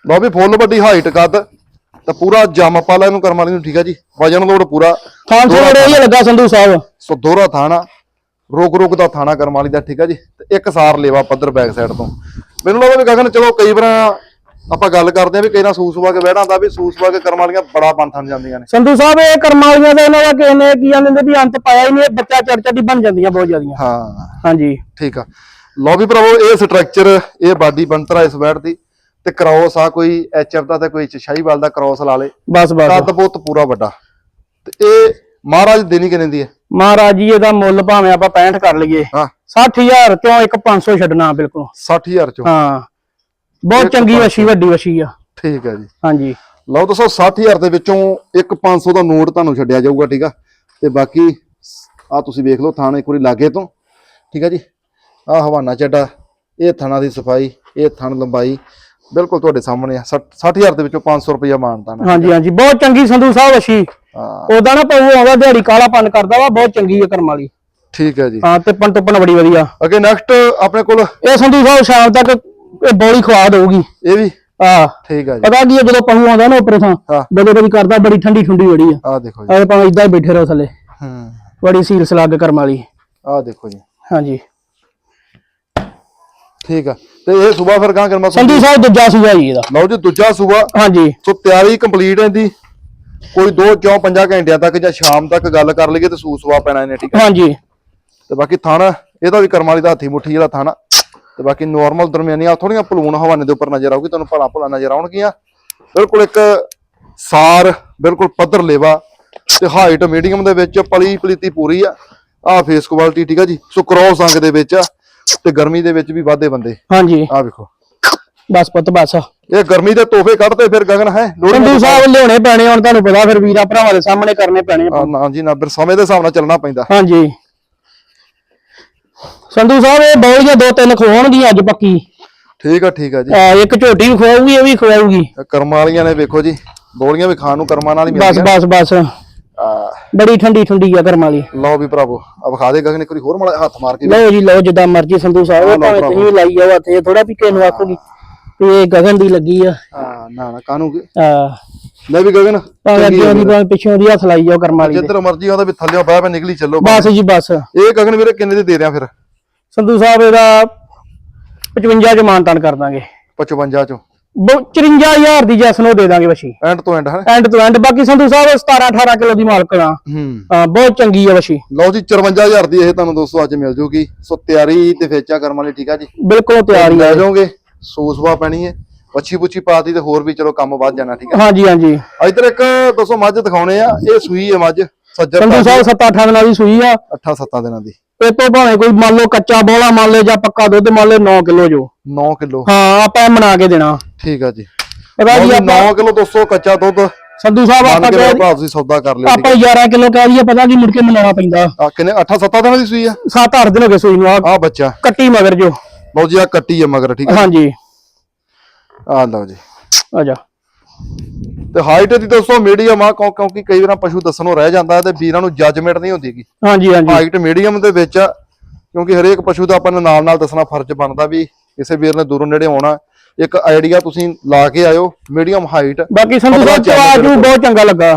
ਲਓ ਵੀ ਫੁੱਲ ਵੱਡੀ ਹਾਈਟ ਕੱਦ ਤੇ ਪੂਰਾ ਜੰਮ ਪਾ ਲੈ ਇਹਨੂੰ ਕਰਮ ਵਾਲੀ ਨੂੰ ਠੀਕ ਆ ਜੀ? ਵਜਨ ਲੋਡ ਪੂਰਾ। ਸਿੰਘ ਬੜੇ ਹੀ ਲੱਗਾ ਸੰਧੂ ਸਾਹਿਬ। ਸੋ ਦੋਹਰਾ ਥਾਣਾ ਰੋਕ ਰੋਕ ਦਾ ਥਾਣਾ ਕਰਮ ਵਾਲੀ ਦਾ ਠੀਕ ਆ ਜੀ? ਤੇ ਇੱਕ ਸਾਰ ਲੇਵਾ ਪੱਧਰ ਬੈਕ ਸਾਈਡ ਤੋਂ। ਮੈਨੂੰ ਲੱਗਦਾ ਵੀ ਗਗਨ ਚਲੋ ਕਈ ਵਾਰ ਆਪਾਂ ਗੱਲ ਕਰਦੇ ਆ ਵੀ ਕਈ ਨਾ ਸੂਸਵਾ ਕੇ ਬਹਿਣਾ ਹੁੰਦਾ ਵੀ ਸੂਸਵਾ ਕੇ ਕਰਮ ਵਾਲੀਆਂ ਬੜਾ ਬੰਥਨ ਜਾਂਦੀਆਂ ਨੇ। ਸੰਧੂ ਸਾਹਿਬ ਇਹ ਕਰਮ ਵਾਲੀਆਂ ਦਾ ਇਹਨਾਂ ਦਾ ਕਿਸੇ ਨੇ ਕੀ ਜਾਂਦੇ ਨੇ ਵੀ ਅੰਤ ਪਾਇਆ ਹੀ ਨਹੀਂ ਇਹ ਬੱਚਾ ਚੜਚੜੀ ਬਣ ਜਾਂਦੀਆਂ ਬਹੁਤ ਜ਼ਿਆਦੀਆਂ। ਹਾਂ। ਹਾਂਜੀ। ਠੀਕ ਆ। ਲਓ ਵੀ ਭਰਾਵੋ ਇਹ ਸਟਰਕਚਰ ਇਹ ਬਾਡੀ ਬਣਤਰ ਆ ਇਸ ਵੈਟ ਦੀ। ਤੇ ਕ੍ਰੋਸ ਆ ਕੋਈ ਐਚਐਫ ਦਾ ਤੇ ਕੋਈ ਸ਼ਾਹੀਵਾਲ ਦਾ ਕ੍ਰੋਸ ਲਾ ਲੇ। ਬਸ ਬਸ। ਕੱਦ ਬਹੁਤ ਪੂਰਾ ਵੱਡਾ। ਤੇ ਇਹ ਮਹਾਰਾਜ ਦੇਣੀ ਕਿੰਨੇ ਦੀ ਹੈ? ਮਹਾਰਾਜ ਜੀ ਇਹਦਾ ਮੁੱਲ ਭਾਵੇਂ ਆਪਾਂ 65 ਕਰ ਲਈਏ। ਹਾਂ। 60000 ਚੋਂ ਇੱਕ 500 ਛੱਡਣਾ ਬਿਲਕੁਲ। 60000 ਚੋਂ? ਹਾਂ। ਬਹੁਤ ਚੰਗੀ 500 ਵਸ਼ੀ ਵੱਡੀ ਵਸ਼ੀ ਆ। ਠੀਕ ਹੈ ਜੀ। ਹਾਂਜੀ। ਲਓ ਦੋਸਤੋ 60000 ਦੇ ਵਿੱਚੋਂ ਇੱਕ 500 ਦਾ ਨੋਟ ਤੁਹਾਨੂੰ ਛੱਡਿਆ ਜਾਊਗਾ ਠੀਕ ਆ? ਤੇ ਬਾਕੀ ਆ ਤੁਸੀਂ ਵੇਖ ਲਓ ਥਾਣ ਇੱਕ ਵਾਰੀ ਲਾਗੇ ਤੋਂ ਠੀਕ ਆ ਜੀ? ਆ ਹਵਾਨਾ ਚੱਡਾ ਇਹ ਥਾਣਾ ਦੀ ਸਫ਼ਾਈ ਇਹ ਥਣ ਲੰਬਾਈ ਬਿਲਕੁਲ ਤੁਹਾਡੇ ਸਾਹਮਣੇ ਆ। 60000 ਦੇ ਵਿੱਚੋਂ 500 ਰੁਪਇਆ ਮਾਨਤਾ ਨਾ। ਹਾਂਜੀ ਹਾਂਜੀ। ਬਹੁਤ ਚੰਗੀ ਸੰਧੂ ਸਾਹਿਬ ਹਾਂ। ਉਹਦਾ ਨਾ ਪਊ ਆਉਂਦਾ ਦਿਹਾੜੀ ਕਾਲਾ ਪੰਨ ਕਰਦਾ ਵਾ ਬਹੁਤ ਚੰਗੀ ਆ ਕਰਮ ਵਾਲੀ। ਠੀਕ ਹੈ ਜੀ। ਹਾਂ ਤੇ ਪਨ ਟੁੱਪਣ ਬੜੀ ਵਧੀਆ। ਅੱਗੇ ਨੈਕਸਟ ਆਪਣੇ ਕੋਲ ਇਹ ਸੰਧੂ ਸਾਹਿਬ ਸ਼ਾਮ ਤੱਕ ਇਹ ਬੋਲੀ ਖਵਾ ਦਊਗੀ ਇਹ ਵੀ? ਆ ਠੀਕ ਆ ਜੀ। ਪਤਾ ਕੀ ਆ, ਜਦੋਂ ਪਹੂ ਆਉਂਦਾ ਨਾ ਉੱਪਰ ਥਾਂ ਹਾਂ। ਜਦੋਂ ਕਦੀ ਕਰਦਾ ਬੜੀ ਠੰਡੀ ਠੰਡੀ ਬੜੀ ਆ। ਆ ਦੇਖੋ ਜੀ। ਐ ਭਾਵੇਂ ਇਦਾਂ ਹੀ ਬੈਠੇ ਰਹੋ ਥੱਲੇ। ਹੂੰ। ਬੜੀ ਸੀਲ ਸਲੱਗ ਕਰਮ ਵਾਲੀ। ਆ ਦੇਖੋ ਜੀ। ਹਾਂਜੀ। ਠੀਕ ਆ। ਤੇ ਇਹ ਸਵੇਰ ਫਿਰ ਗਾਂ ਕਰਮਾ ਸੰਧੂ ਸਾਹਿਬ ਦੂਜਾ ਸੂਆ ਜੀ ਇਹਦਾ। ਲਓ ਜੀ ਦੂਜਾ ਸੂਬਾ। ਹਾਂਜੀ। ਸੋ ਤਿਆਰੀ ਕੰਪਲੀਟ ਹੈ ਦੀ ਕੋਈ 2 4 5 ਘੰਟਿਆਂ ਤੱਕ ਜਾਂ ਸ਼ਾਮ ਤੱਕ ਗੱਲ ਕਰ ਲਈਏ ਤੇ ਸੂਸਵਾ ਪੈਣਾ ਇਹਨੇ ਠੀਕ ਹੈ ਹਾਂਜੀ। ਤੇ ਬਾਕੀ ਥਾਣਾ ਇਹਦਾ ਵੀ ਕਰਮ ਵਾਲੀ ਦਾ ਹੱਥੀ ਮੁੱਠੀ ਜਿਹੜਾ ਥਾਣਾ। ਤੇ ਬਾਕੀ ਨਾਰਮਲ ਦਰਮਿਆਨੀਆਂ ਥੋੜੀਆਂ ਭਲੂਣ ਹਵਾਨੇ ਦੇ ਉੱਪਰ ਨਜ਼ਰ ਆਊਗੀ ਤੁਹਾਨੂੰ ਭਲਾ ਭਲਾ ਨਜ਼ਰ ਆਉਣਗੀਆਂ। ਬਿਲਕੁਲ ਇੱਕ ਸਾਰ ਬਿਲਕੁਲ ਪੱਧਰ ਲੇਵਾ ਤੇ ਹਾਈਟ ਮੀਡੀਅਮ ਦੇ ਵਿੱਚ ਪਲੀ ਪਲੀਤੀ ਪੂਰੀ ਆ। ਆ ਫੇਸ ਕੁਆਲਿਟੀ ਠੀਕ ਆ ਜੀ ਸੋ ਕ੍ਰੋਸ ਅੰਗ ਦੇ ਵਿੱਚ ਆ ਤੇ ਗਰਮੀ ਦੇ ਵਿੱਚ ਵੀ ਵਾਧੇ ਬੰਦੇ। ਹਾਂਜੀ। ਆ ਵੇਖੋ। ਬਸ ਪੁੱਤ ਬਸ। ਇਹ ਗਰਮੀ ਦੇ ਤੋਹਫੇ ਕੱਢਦੇ ਫਿਰ ਗਗਨ ਹੈ? ਸੰਧੂ ਸਾਹਿਬ ਲਿਆਉਣੇ ਪੈਣੇ ਹੁਣ ਤੁਹਾਨੂੰ ਪਤਾ ਫਿਰ ਵੀਰਾ ਭਰਾਵਾਂ ਦੇ ਸਾਹਮਣੇ ਕਰਨੇ ਪੈਣੇ ਆ। ਆ, ਨਾ ਜੀ ਨਾ ਫਿਰ ਸਮੇਂ ਦੇ ਹਿਸਾਬ ਨਾਲ ਚੱਲਣਾ ਪੈਂਦਾ। ਹਾਂਜੀ। ਸੰਧੂ ਸਾਹਿਬ ਇਹ ਬੌਲੀਆਂ ਦੋ ਤਿੰਨ ਖਵਾਉਣਗੀਆਂ ਅੱਜ ਪੱਕੀ। ਠੀਕ ਆ ਠੀਕ ਆ ਜੀ। ਆ, ਇੱਕ ਝੋਟੀ ਵੀ ਖਵਾਉਗੀ ਇਹ ਵੀ ਖਵਾਉਗੀ ਇਹ ਕਰਮਾਂ ਵਾਲੀਆਂ ਨੇ ਵੇਖੋ ਜੀ ਬੋਲੀਆਂ ਵੀ ਖਾਣ ਨੂੰ ਕਰਮਾਂ ਨਾਲ ਹੀ ਬਸ ਮਿਲਦੀਆਂ। ਬਸ ਬਸ। ਆ, ਬੜੀ ਠੰਡੀ ਠੰਡੀ ਆ ਕਰਮ ਵਾਲੀ। ਲਓ ਵੀ ਭਰਾਵੋ ਆ ਵਿਖਾ ਦੇ ਗਗਨ ਇੱਕ ਵਾਰੀ ਹੋਰ ਮਾੜਾ ਜਿਹਾ ਹੱਥ ਮਾਰ ਕੇ ਲਓ ਜੀ ਲਓ ਜਿੱਦਾਂ ਮਰਜ਼ੀ ਸੰਧੂ ਸਾਹਿਬ ਭਾਵੇਂ। ਤੁਸੀਂ ਵੀ ਲਾਈ ਜਾਓ ਹੱਥ ਇਹ ਥੋੜਾ ਵੀ ਕਿਸੇ ਨੂੰ ਆਖੋਗੀ ਵੀ ਇਹ ਗਗਨ ਦੀ ਲੱਗੀ ਆ। ਆ। ਨਾ ਨਾ ਕਾਨੂੰ ਕੀ? ਆ ਲੈ ਵੀ ਗਗਨ ਭਾਵੇਂ ਚੰਗੀ ਅੱਗੇ ਆ ਦੀ ਵੀਰ। ਭਾਵੇਂ ਪਿੱਛੋਂ ਦੀ ਹੱਥ ਲਾਈ ਜਾਓ ਕਰਮ ਵਾਲੀ ਦੇ। ਜਿੱਧਰ ਮਰਜ਼ੀ ਆਉਂਦਾ ਵੀ ਥੱਲੇ ਬਾਹ ਪੈ ਨਿਕਲੀ ਚੱਲੋ ਬਸ ਜੀ ਬਸ। ਇਹ ਗਗਨ ਵੀਰੇ ਕਿੰਨੇ ਦੇ ਦੇ ਰਿਆਂ ਫਿਰ? ਸੰਧੂ ਸਾਹਿਬ ਇਹਦਾ 55 ਚ ਮਾਨਤਾਨ ਕਰ ਦਾਂਗੇ। 55 ਚੋਂ। 54000 ਦੀ ਜੈਸ ਨੂੰ ਦੇ ਦਾਂਗੇ ਵਸ਼ੀ ਐਂਡ ਤੋਂ ਐਂਡ ਹੈ ਐਂਡ ਤੋਂ ਐਂਡ ਬਾਕੀ ਸੰਧੂ ਸਾਹਿਬ 17 18 ਕਿਲੋ ਦੀ ਮਾਲਕ ਆ। ਹੂੰ। ਹਾਂ ਬਹੁਤ ਚੰਗੀ ਆ ਵਸ਼ੀ ਲਓ ਜੀ 54000 ਦੀ ਇਹ ਤੁਹਾਨੂੰ ਦੋਸਤੋ ਅੱਜ ਮਿਲ ਜੂਗੀ। ਸੋ ਤਿਆਰੀ ਤੇ ਕਰਮ ਵਾਲੀ ਠੀਕ ਆ ਜੀ? ਬਿਲਕੁਲ ਤਿਆਰ ਹੀ ਲੈ ਆ ਜਾਓਗੇ ਸੂਸਵਾ ਪੈਣੀ ਹੈ। ਵੱਛੀ ਪੁੱਛੀ ਪਾਤੀ ਤੇ ਹੋਰ ਵੀ ਚਲੋ ਕੰਮ ਵੱਧ ਜਾਣਾ ਠੀਕ ਹੈ? ਹਾਂਜੀ ਹਾਂਜੀ। ਇੱਧਰ ਇੱਕ ਦੋਸਤੋ ਮੱਝ ਦਿਖਾਉਣੇ ਆ ਇਹ ਸੂਈ ਹੈ ਮੱਝ ਸੱਜਰ ਸੰਧੂ ਸਾਹਿਬ 7 8 ਦਿਨਾਂ ਦੀ ਸੂਈ ਆ। 8-7 ਦਿਨਾਂ ਦੀ। ਇਹ ਤੋਂ ਭਾਵੇਂ ਕੋਈ ਮੰਨ ਲਓ ਕੱਚਾ ਬੋਲਾ ਮੰਨ ਲਓ ਜਾਂ ਪੱਕਾ ਦੁੱਧ ਮੰਨ ਲਓ 9 ਕਿਲੋ ਜੋ। 9 ਕਿਲੋ। ਹਾਂ ਆਪਾਂ ਇਹ ਬਣਾ ਕੇ ਦੇਣਾ। ਠੀਕ ਆ ਜੀ। ਪਤਾ ਜੀ ਆਪਾਂ 9 ਕਿਲੋ ਦੋਸਤੋ ਕੱਚਾ ਦੁੱਧ। ਸੰਧੂ ਸਾਹਿਬ ਆਪਾਂ ਕਹਿ- ਭਰਾ ਤੁਸੀਂ ਸੌਦਾ ਕਰ ਲਿਓ ਆਪਾਂ 11 ਕਿਲੋ ਕਹਿ ਦਈਏ ਪਤਾ ਕੀ ਮੁੜ ਕੇ ਮਨਾਉਣਾ ਪੈਂਦਾ। ਆ ਕਿੰਨੇ 8-7 ਦਿਨਾਂ ਦੀ ਸੂਈ ਆ? 7 8 ਦਿਨ ਹੋ ਗਏ ਸੂਈ ਨੂੰ ਆ ਬੱਚਾ। ਕੱਟੀ ਮਗਰ ਜੋ। ਲਓ ਜੀ ਆ ਕੱਟੀ ਆ ਮਗਰ ਠੀਕ ਆ ਹਾਂਜੀ। ਆ ਲਓ ਜੀ। ਆ ਜਾ। ਤੇ ਹਾਈਟ ਦੀ ਦੋਸਤੋ ਮੀਡੀਅਮ ਆ ਕਿਉਂ- ਕਿਉਂਕਿ ਕਈ ਵਾਰ ਪਸ਼ੂ ਦੱਸਣੋਂ ਰਹਿ ਜਾਂਦਾ ਹੈ ਤੇ ਵੀਰਾਂ ਨੂੰ ਜੱਜਮੈਂਟ ਨਹੀਂ ਹੁੰਦੀਗੀ ਹਾਂਜੀ ਹਾਂਜੀ। ਹਾਈਟ ਮੀਡੀਅਮ ਦੇ ਵਿੱਚ ਆ ਕਿਉਂਕਿ ਹਰੇਕ ਪਸ਼ੂ ਦਾ ਆਪਾਂ ਨੂੰ ਨਾਲ ਨਾਲ ਦੱਸਣਾ ਫਰਜ਼ ਬਣਦਾ ਵੀ ਕਿਸੇ ਵੀਰ ਨੇ ਦੂਰੋਂ ਨੇੜੇ ਆਉਣਾ। ਇੱਕ ਆਈਡੀਆ ਤੁਸੀਂ ਲਾ ਕੇ ਆਇਓ ਮੀਡੀਅਮ ਹਾਈਟ ਬਾਕੀ ਸੰਧੂ ਸਾਹਿਬ ਚਵਾਜੂ ਬਿਲਕੁਲ। ਬਹੁਤ ਚੰਗਾ ਲੱਗਾ।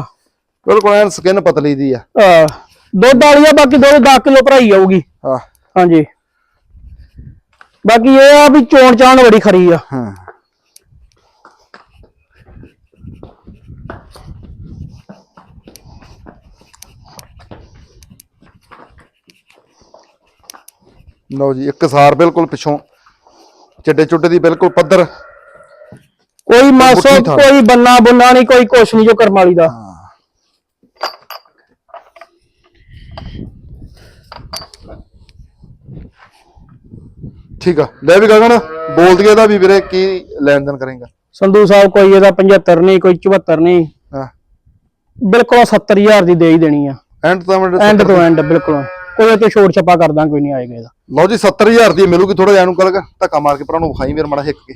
ਬਿਲਕੁਲ ਐਨ ਸਕਿਨ ਪਤਲੀ ਦੀ ਆ। ਆ ਦੁੱਧ ਵਾਲੀ ਆ ਬਾਕੀ ਦੁੱਧ 10 ਕਿਲੋ ਭਰਾਈ ਆਊਗੀ ਹਾਂ। ਹਾਂਜੀ। ਬਾਕੀ ਇਹ ਆ ਵੀ ਚੋਣ ਚਾਣ ਬੜੀ ਖਰੀ ਆ। ਹਾਂ। ਲਓ ਜੀ ਇੱਕ ਸਾਰ ਬਿਲਕੁਲ ਪਿੱਛੋਂ ਚਿੱਟੇ ਚੁੱਟੇ ਦੀ ਬਿਲਕੁਲ ਪੱਧਰ। ਕੋਈ ਮਾਸੋ ਕੋਈ ਬੰਨਾ ਬੁੰਨਾ ਨਹੀਂ ਕੋਈ ਕੁਛ ਨਹੀਂ ਜੋ ਕਰਮਾਲੀ ਦਾ। ਠੀਕ ਆ। ਲੈ ਵੀ ਗਗਨ ਬੋਲ ਦਈਏ ਦਾ ਵੀ ਵੀਰੇ ਕੀ ਲੈਣ ਦੇਣ ਕਰੇਗਾ। ਸੰਧੂ ਸਾਹਿਬ ਕੋਈ ਇਹਦਾ 75 ਨਹੀਂ ਕੋਈ 74 ਨਹੀਂ। ਹਾਂ। ਬਿਲਕੁਲ 70000 ਦੀ ਦੇ ਹੀ ਦੇਣੀ ਆ। ਤੋਂ ਐਂਡ ਤੋਂ ਐਂਡ ਬਿਲਕੁਲ। ਕੋਈ ਤੇ ਛੋੜ ਛਪਾ ਕਰਦਾ ਕੋਈ ਨਹੀਂ ਆਏਗਾ ਇਹਦਾ। ਲਓ ਜੀ 70000 ਦੀ ਮਿਲੂਗੀ ਥੋੜਾ ਜਿਹਾ ਇਹਨੂੰ ਕਰ ਧੱਕਾ ਮਾਰ ਕੇ ਭਰਾ ਨੂੰ ਵਿਖਾਈ ਵੀਰ ਮਾੜਾ ਹਿੱਕ ਕੇ।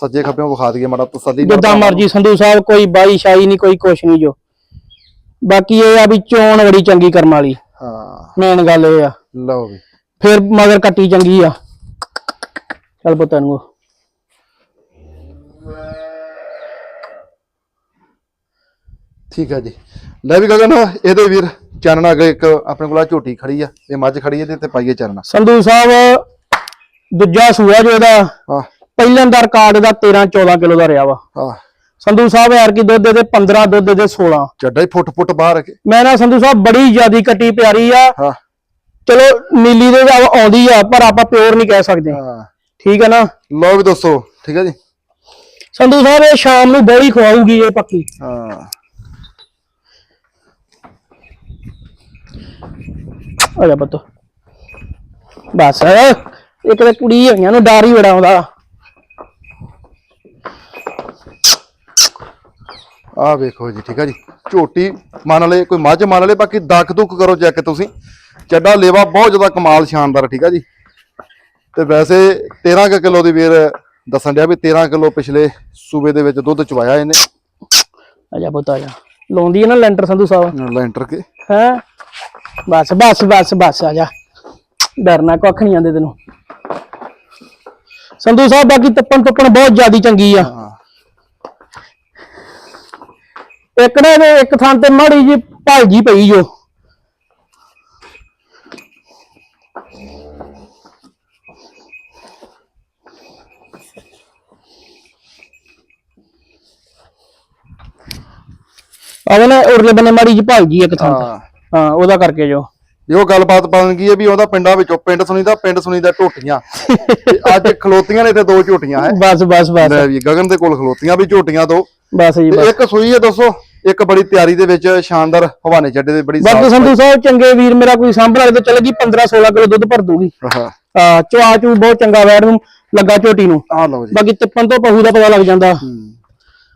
ਸੱਜੇ ਖੱਬਿਓਂ ਵਿਖਾ ਦਈਏ ਮਾੜਾ ਤਸੱਲੀ ਜਿੱਦਾਂ ਮਰਜ਼ੀ ਸੰਧੂ ਸਾਹਿਬ ਕੋਈ ਬਾਈ ਸ਼ਾਈ ਨਹੀਂ ਕੋਈ ਕੁਛ ਨਹੀਂ ਜੋ। ਬਾਕੀ ਇਹ ਆ ਵੀ ਚੋਣ ਬੜੀ ਚੰਗੀ ਕਰਮ ਵਾਲੀ। ਹਾਂ। ਮੇਨ ਗੱਲ ਇਹ ਆ। ਲਓ ਵੀ। ਫਿਰ ਮਗਰ ਕੱਟੀ ਚੰਗੀ ਆ। ਚੱਲ ਪੁੱਤ ਨੂੰ ਠੀਕ ਹੈ ਜੀ। ਲੈ ਵੀ ਗਗਨ ਇਹਦੇ ਵੀਰ। ਚਾਨਣਾ ਅਗੇ ਇੱਕ ਆਪਣੇ ਕੋਲ ਆ ਝੋਟੀ ਖੜੀ ਆ ਇਹ ਮੱਝ ਖੜੀ ਆ ਤੇ ਪਾਈਏ ਚਾਨਣਾ। ਸੰਧੂ ਸਾਹਿਬ ਦੂਜਾ ਸੂਆ ਜੋ ਇਹਦਾ। ਹਾਂ। ਪਹਿਲਾਂ ਦਾ ਰਿਕਾਰਡ ਦਾ 13 14 ਕਿਲੋ ਦਾ ਰਿਹਾ ਵਾ। ਹਾਂ। ਸੰਧੂ ਸਾਹਿਬ ਯਾਰ ਕੀ ਦੁੱਧ ਦੇ 15 ਦੁੱਧ ਦੇ 16 ਚੱਡਾ ਹੀ ਫੁੱਟ ਫੁੱਟ ਬਾਹਰ ਕੇ ਮੈਂ ਨਾ ਸੰਧੂ ਸਾਹਿਬ ਬੜੀ ਜਿਆਦੀ ਕੱਟੀ ਪਿਆਰੀ ਆ। ਹਾਂ। ਚਲੋ ਨੀਲੀ ਦੇ ਤਾਂ ਆਉਂਦੀ ਆ ਪਰ ਆਪਾਂ ਪਿਓਰ ਨਹੀਂ ਕਹਿ ਸਕਦੇ। ਹਾਂ। ਠੀਕ ਹੈ ਨਾ? ਲਓ ਵੀ ਦੋਸਤੋ ਠੀਕ ਹੈ ਜੀ। ਸੰਧੂ ਸਾਹਿਬ ਇਹ ਸ਼ਾਮ ਨੂੰ ਬੋਲੀ ਖਵਾਊਗੀ ਇਹ ਪੱਕੀ। ਹਾਂ। ਆ ਜਾ ਪੁੱਤ। ਬਸ ਇੱਕ ਤੇ ਕੁੜੀ ਹੋਈਆਂ ਨੂੰ ਡਰ ਹੀ ਬੜਾ ਆਉਂਦਾ। ਆ ਵੇਖੋ ਜੀ ਠੀਕ ਹੈ ਜੀ। ਝੋਟੀ ਮੰਨ ਲਏ ਕੋਈ ਮੱਝ ਮੰਨ ਲਏ ਬਾਕੀ ਦੱਕ ਦੁੱਕ ਕਰੋ ਚੈੱਕ ਤੁਸੀਂ। ਚੱਡਾ ਲੇਵਾ ਬਹੁਤ ਜ਼ਿਆਦਾ ਕਮਾਲ ਸ਼ਾਨਦਾਰ ਠੀਕ ਹੈ ਜੀ। ਤੇ ਵੈਸੇ 13 ਕੁ ਕਿਲੋ ਦੀ ਵੀਰ ਦੱਸਣ ਡਿਆ ਵੀ 13 ਕਿਲੋ ਪਿਛਲੇ ਸੂਬੇ ਦੇ ਵਿੱਚ ਦੁੱਧ ਚਵਾਇਆ ਇਹਨੇ। ਆ ਜਾ ਪੁੱਤ ਆ ਜਾ। ਲਾਉਂਦੀ ਹੈ ਨਾ ਲੈਂਟਰ ਸੰਧੂ ਸਾਹਿਬ। ਲੈਂਟਰ ਕੇ। ਹੈ? ਬਸ ਬਸ ਬਸ ਬਸ ਆ ਜਾ। ਡਰਨਾ ਕੁੱਖ ਨਹੀਂ ਆਂਦੇ ਤੈਨੂੰ। ਸੰਧੂ ਸਾਹਿਬ ਬਾਕੀ ਤੱਪਣ ਤੁੱਪਣ ਬਹੁਤ ਜ਼ਿਆਦੀ ਚੰਗੀ ਆ। ਇੱਕ ਨਾ ਇੱਕ ਥਾਂ ਤੇ ਮਾੜੀ ਜੀ ਭਾਜੀ ਪਈ ਜੋ ਆਵੇ ਨਾ ਉਰਲੇ ਬੰਨੇ ਮਾੜੀ ਜੀ ਭਾਜੀ ਇੱਕ ਥਾਂ ਤੇ। ਹਾਂ ਉਹਦਾ ਕਰਕੇ ਜੋ। ਇਹ ਉਹ ਗੱਲਬਾਤ ਬਣ ਗਈ ਹੈ ਵੀ ਉਹਦਾ ਪਿੰਡਾਂ ਵਿੱਚੋਂ ਪਿੰਡ ਸੁਣੀਦਾ ਪਿੰਡ ਸੁਣੀਦਾ ਝੋਟੀਆਂ। ਤੇ ਅੱਜ ਖਲੋਤੀਆਂ ਨੇ ਇੱਥੇ ਦੋ ਝੋਟੀਆਂ ਹੈ? ਬਸ ਬਸ ਬਸ। ਲੈ ਵੀ ਗਗਨ ਦੇ ਕੋਲ ਖਲੋਤੀਆਂ ਵੀ ਝੋਟੀਆਂ ਦੋ। ਬਸ ਜੀ ਤੇ ਬਸ। ਇੱਕ ਸੂਈ ਹੈ ਦੱਸੋ ਇੱਕ ਬੜੀ ਤਿਆਰੀ ਦੇ ਵਿੱਚ ਸ਼ਾਨਦਾਰ ਹਵਾਨੇ ਚੱਡੇ ਦੇ ਬੜੀ ਬਾਕੀ ਸੰਧੂ ਸਾਹਿਬ ਚੰਗੇ ਵੀਰ ਮੇਰਾ ਕੋਈ ਸਾਂਭਣ ਵਾਲੇ ਤੇ ਚੱਲ ਗਈ 15 16 ਕਿਲੋ ਦੁੱਧ ਭਰ ਦੂਗੀ। ਹਾਂ। ਆ ਚਵਾ ਚੂ ਬਹੁਤ ਚੰਗਾ ਵੈੜ ਨੂੰ ਲੱਗਾ ਝੋਟੀ ਨੂੰ। ਆ ਲਓ ਜੀ। ਬਾਕੀ ਤਿੱਪਣ ਤੋਂ ਪਹੂ ਦਾ ਪਤਾ ਲੱਗ ਜਾਂਦਾ।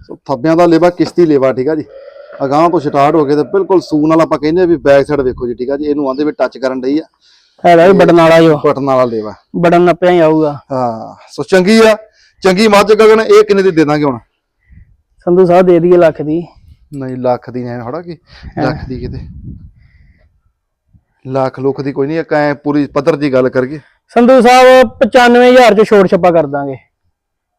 ਸੋ ਥੱਬਿਆਂ ਦਾ ਲੇਵਾ ਕਿਸ਼ਤੀ ਲੇਵਾ ਠੀਕ ਆ ਜੀ? ਅਗਾਂਹ ਤੋਂ ਸਟਾਰਟ ਹੋ ਕੇ ਤੇ ਬਿਲਕੁਲ ਸੂਨ ਵਾਲਾ ਆਪਾਂ ਕਹਿੰਦੇ ਆ ਵੀ ਬੈਕ ਸਾਈਡ ਵੇਖੋ ਜੀ ਠੀਕ ਆ ਜੀ ਇਹਨੂੰ ਆਂਦੇ ਵੀ ਟੱਚ ਕਰਨ ਡਈ ਆ। ਹੈਗਾ ਵੀ ਬਟਨ ਵਾਲਾ ਜੋ ਬਟਨ ਵਾਲਾ ਲੇਵਾ ਬਟਨ ਨੱਪਿਆ ਹੀ ਆਊਗਾ। ਹਾਂ ਸੋ ਚੰਗੀ ਆ ਚੰਗੀ ਮੱਝ ਗਗਨ ਇਹ ਕਿੰਨੇ ਦੀ ਦੇ ਦਾਂਗੇ ਹੁਣ? ਸੰਧੂ ਸਾਹਿਬ ਦੇ ਦਈਏ ਲੱਖ ਦੀ। ਨਹੀਂ ਲੱਖ ਦੀ ਨਹੀਂ ਹੜਾ ਕੀ? ਲੱਖ ਦੀ ਕਿਤੇ। ਲੱਖ ਲੁੱਖ ਦੀ ਕੋਈ ਨਹੀਂ ਐ ਪੂਰੀ ਪੱਧਰ ਦੀ ਗੱਲ ਕਰਗੇ ਸੰਧੂ ਸਾਹਿਬ 95000 ਚ ਛੋੜ ਛੱਪਾ ਕਰ ਦਾਂਗੇ।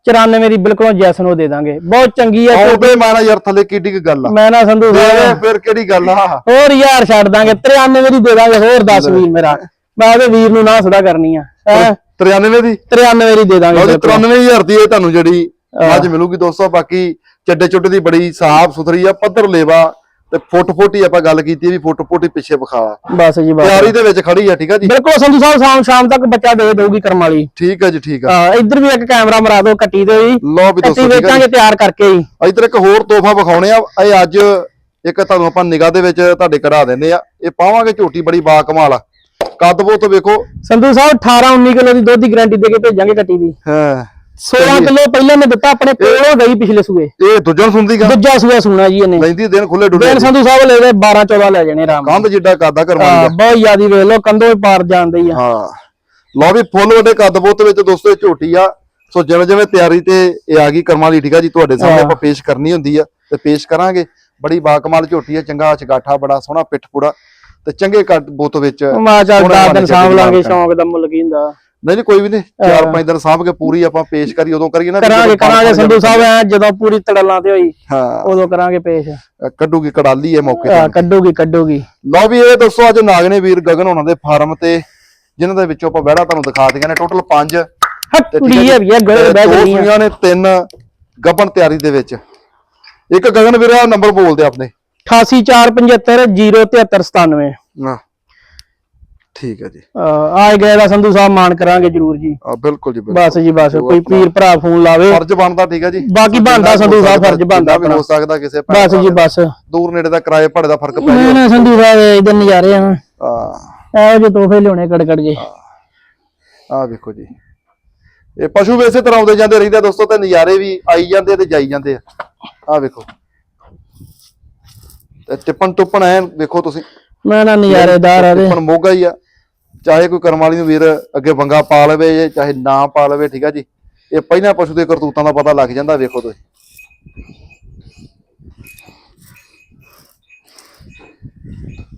94 ਦੀ ਬਿਲਕੁਲ ਜੈਸਨ ਉਹ ਦੇ ਦਾਂਗੇ। ਬਹੁਤ ਚੰਗੀ ਆ ਆਉਂਦੇ ਮਾਣਾ ਯਾਰ ਥੱਲੇ ਕਿੱਡੀ ਕੁ ਗੱਲ ਆ। ਮੈਂ ਨਾ ਸੰਧੂ ਦੇ ਫਿਰ ਕਿਹੜੀ ਗੱਲ ਆ? ਹੋਰ ਯਾਰ ਛੱਡ ਦਾਂਗੇ 93 ਦੀ ਦੇ ਦਾਂਗੇ ਹੋਰ 10 ਵੀਰ ਮੇਰਾ। ਮੈਂ ਉਹਦੇ ਵੀਰ ਨੂੰ ਨਾ ਸਦਾ ਕਰਨੀ ਆ। ਹੈਂ? 93 ਦੀ? 93 ਦੀ ਦੇ ਦਾਂਗੇ ਉਹਦੀ ਬਿਲਕੁਲ। 93000 ਦੀ ਇਹ ਤੁਹਾਨੂੰ ਜਿਹੜੀ ਅੱਜ ਮਿਲੂਗੀ ਦੋਸਤੋ ਬਾਕੀ ਚੱਡੇ ਚੁੱਡੇ ਦੀ ਬੜੀ ਸਾਫ਼ ਸੁਥਰੀ ਆ ਪੱਧਰ ਲੇਵਾ ਤੇ ਫੁੱਟ ਫੁੱਟ ਹੀ ਆਪਾਂ ਗੱਲ ਕੀਤੀ ਵੀ ਫੁੱਟ ਫੁੱਟ ਹੀ ਪਿੱਛੇ ਵਿਖਾ। ਬਸ ਜੀ ਬਸ। ਤਿਆਰੀ ਦੇ ਵਿੱਚ ਖੜੀ ਆ ਠੀਕ ਆ ਜੀ? ਬਿਲਕੁਲ ਸੰਧੂ ਸਾਹਿਬ ਸ਼ਾਮ ਸ਼ਾਮ ਤੱਕ ਬੱਚਾ ਦੇ ਦਊਗੀ ਕਰਮ ਵਾਲੀ। ਠੀਕ ਆ ਜੀ ਠੀਕ ਆ। ਹਾਂ ਇੱਧਰ ਵੀ ਇੱਕ ਕੈਮਰਾ ਮਰਾ ਦਿਓ ਕੱਟੀ ਤੇ ਵੀ ਲਓ ਵੀ ਦੋਸਤੋ ਵੇਚਾਂਗੇ ਤਿਆਰ ਕਰਕੇ ਜੀ ਇੱਧਰ ਇੱਕ ਹੋਰ ਤੋਹਫਾ ਵਿਖਾਉਣੇ ਆ। ਇਹ ਅੱਜ ਇੱਕ ਤੁਹਾਨੂੰ ਆਪਾਂ ਨਿਗਾਹ ਦੇ ਵਿੱਚ ਤੁਹਾਡੇ ਕਢਾ ਦਿੰਦੇ ਆ। ਇਹ ਪਾਵਾਂਗੇ ਝੋਟੀ ਬੜੀ ਬਾ ਕਮਾਲ ਆ। ਕੱਦ ਬੋਤ ਵੇਖੋ। ਸੰਧੂ ਸਾਹਿਬ 18 19 ਕਿਲੋ ਦੀ ਦੁੱਧ ਦੀ ਗਾਰੰਟੀ ਦੇ ਕੇ ਭੇਜਾਂਗੇ ਕੱਟੀ ਦੀ। ਹਾਂ। 16 ਕਿਲੋ ਪਹਿਲਾਂ ਨੇ ਦਿੱਤਾ ਆਪਣੇ ਕੋਲੋਂ ਗਈ ਪਿਛਲੇ ਸੂਏ। ਇਹ ਦੂਜਣ ਸੁਣਦੀ ਗਾ? ਦੂਜਾ ਸੂਆ ਸੁਣਾ ਜੀ ਇਹਨੇ। ਲੈਂਦੀ ਦਿਨ ਖੁੱਲੇ ਡੁੱਲੇ ਦਿਨ ਸੰਧੂ ਸਾਹਿਬ ਲੈ ਗਏ 12 14 ਲੈ ਜਾਣੇ ਆਰਾਮ। ਕੰਧ ਜਿੱਡਾ ਕਾਦਾ ਕਰਵਾਉਣੀ ਹਾਂ, ਬਹੁਤ ਯਾਦੀ ਵੇਖ ਲਓ ਕੰਧੋਂ ਪਾਰ ਜਾਂਦੀ ਆ। ਹਾਂ। ਲਓ ਵੀ ਫੁੱਲ ਵੱਡੇ ਕੱਦ ਬੋਤ ਵਿੱਚ ਦੋਸਤੋ ਝੋਟੀ ਆ। ਸੋ ਜਿਵੇਂ ਜਿਵੇਂ ਤਿਆਰੀ ਤੇ ਇਹ ਆ ਗਈ ਕਰਮਾਂ ਦੀ ਠੀਕ ਆ ਜੀ ਤੁਹਾਡੇ ਸਾਹਮਣੇ। ਆਪਾਂ ਪੇਸ਼ ਕਰਨੀ ਹੁੰਦੀ ਆ ਤੇ ਪੇਸ਼ ਕਰਾਂਗੇ। ਬੜੀ ਬਾਕਮਾਲ ਝੋਟੀ ਆ ਚੰਗਾ ਚਗਾਠਾ ਬੜਾ ਸੋਹਣਾ ਪਿੱਠ ਪੂੜਾ ਤੇ ਚੰਗੇ ਕੱਦ ਬੋਤ ਵਿੱਚ ਮਾ ਚੱਲ ਸੋਹਣੇ 10 ਬਣ ਦਿਨ ਸਾਂਭ ਲਾਂਗੇ। ਸ਼ੌਂਕ ਦਾ ਮੁੱਲ ਕੀ ਹੁੰਦਾ। ਨਹੀਂ ਨਹੀਂ ਕੋਈ ਵੀ ਨਹੀਂ। ਚਾਰ ਪੰਜ ਦਿਨ ਸਾਂਭ ਕੇ ਪੂਰੀ ਆਪਾਂ ਪੇਸ਼ ਕਰੀ ਉਦੋਂ ਕਰੀਏ ਨਾ ਕਰਾਂਗੇ ਕਰਾਂਗੇ ਸੰਧੂ ਸਾਹਿਬ ਐ ਜਦੋਂ ਪੂਰੀ ਤੜਲਾਂ ਤੇ ਹੋਈ ਹਾਂ। ਉਦੋਂ ਕਰਾਂਗੇ ਪੇਸ਼। ਕੱਢੂਗੀ ਕੜਾਲੀ ਇਹ ਮੌਕੇ ਤੇ। ਕੱਢੂਗੀ ਕੱਢੂਗੀ। ਲਓ ਵੀ ਇਹ ਦੱਸੋ ਅੱਜ ਨਾਗਨੇ ਵੀਰ ਗਗਨ ਹੋਣਾ ਦੇ ਫਾਰਮ ਤੇ ਜਿਨ੍ਹਾਂ ਦੇ ਵਿੱਚੋਂ ਆਪਾਂ ਵਹਿੜਾ ਤੁਹਾਨੂੰ ਦਿਖਾ ਦਿਆਂ ਨੇ ਟੋਟਲ 5 ਹੱਟ ਕੁੜੀ ਹੈ ਵੀ ਗਲੇ ਬਹਿ ਦੋ ਜਣੀ ਆ ਸੂਈਆਂ ਨੇ ਤਿੰਨ ਗੱਬਨ ਤਿਆਰੀ ਦੇ ਵਿੱਚ। ਇੱਕ ਗਗਨ ਵੀਰਾ ਨੰਬਰ ਬੋਲਦੇ ਆਪਣੇ। 88475 07397 ਹਾਂ। ਠੀਕ ਹੈ ਜੀ। ਆਏ ਗਏ ਦਾ ਸੰਧੂ ਸਾਹਿਬ ਮਾਨ ਕਰਾਂਗੇ ਜਰੂਰ ਜੀ। ਆ ਬਿਲਕੁਲ ਜੀ ਬਿਲਕੁਲ। ਬਸ ਜੀ ਬਸ ਕੋਈ ਪੀਰ ਭਰਾ ਫੋਨ ਲਾਵੇ। ਫਰਜ਼ ਬਣਦਾ ਠੀਕ ਹੈ ਜੀ। ਬਾਕੀ ਬਣਦਾ ਸੰਧੂ ਸਾਹਿਬ ਫਰਜ਼ ਬਣਦਾ ਹੋ ਸਕਦਾ ਕਿਸੇ ਬਸ ਜੀ ਬਸ। ਦੂਰ ਨੇੜੇ ਦਾ ਕਿਰਾਏ ਭਾੜੇ ਦਾ ਫ਼ਰਕ ਪੈ ਮੈਂ ਨਾ ਸੰਧੂ ਸਾਹਿਬ ਇਧਰ ਨਜ਼ਾਰੇ ਆ। ਆ ਇਹੋ ਜਿਹੇ ਤੋਹਫੇ ਲਿਆਉਣੇ ਕੜ ਕੜ ਜੇ ਆ ਵੇਖੋ ਜੀ। ਇਹ ਪਸ਼ੂ ਵੀ ਇਸੇ ਤਰ੍ਹਾਂ ਆਉਂਦੇ ਜਾਂਦੇ ਰਹਿੰਦੇ ਆ ਦੋਸਤੋ ਤੇ ਨਜ਼ਾਰੇ ਵੀ ਆਈ ਜਾਂਦੇ ਆ ਤੇ ਜਾਈ ਜਾਂਦੇ ਆ। ਆਹ ਵੇਖੋ। ਤੇ ਟਿੱਪਣ ਟੁੱਪਣ ਐ ਵੇਖੋ ਤੁਸੀਂ। ਮੈਂ ਨਾ ਨਜ਼ਾਰੇਦਾਰ ਆ ਦੇ ਟਿੱਪਣ ਮੋਗਾ ਹੀ ਆ। ਚਾਹੇ ਕੋਈ ਕਰਮ ਵਾਲੀ ਨੂੰ ਵੀਰ ਅੱਗੇ ਵੰਗਾ ਪਾ ਲਵੇ ਚਾਹੇ ਨਾ ਪਾ ਲਵੇ ਠੀਕ ਆ ਜੀ? ਇਹ ਪਹਿਲਾਂ ਪਸ਼ੂ ਦੇ ਕਰਤੂਤਾਂ ਦਾ ਪਤਾ ਲੱਗ ਜਾਂਦਾ ਵੇਖੋ ਤੁਸੀਂ।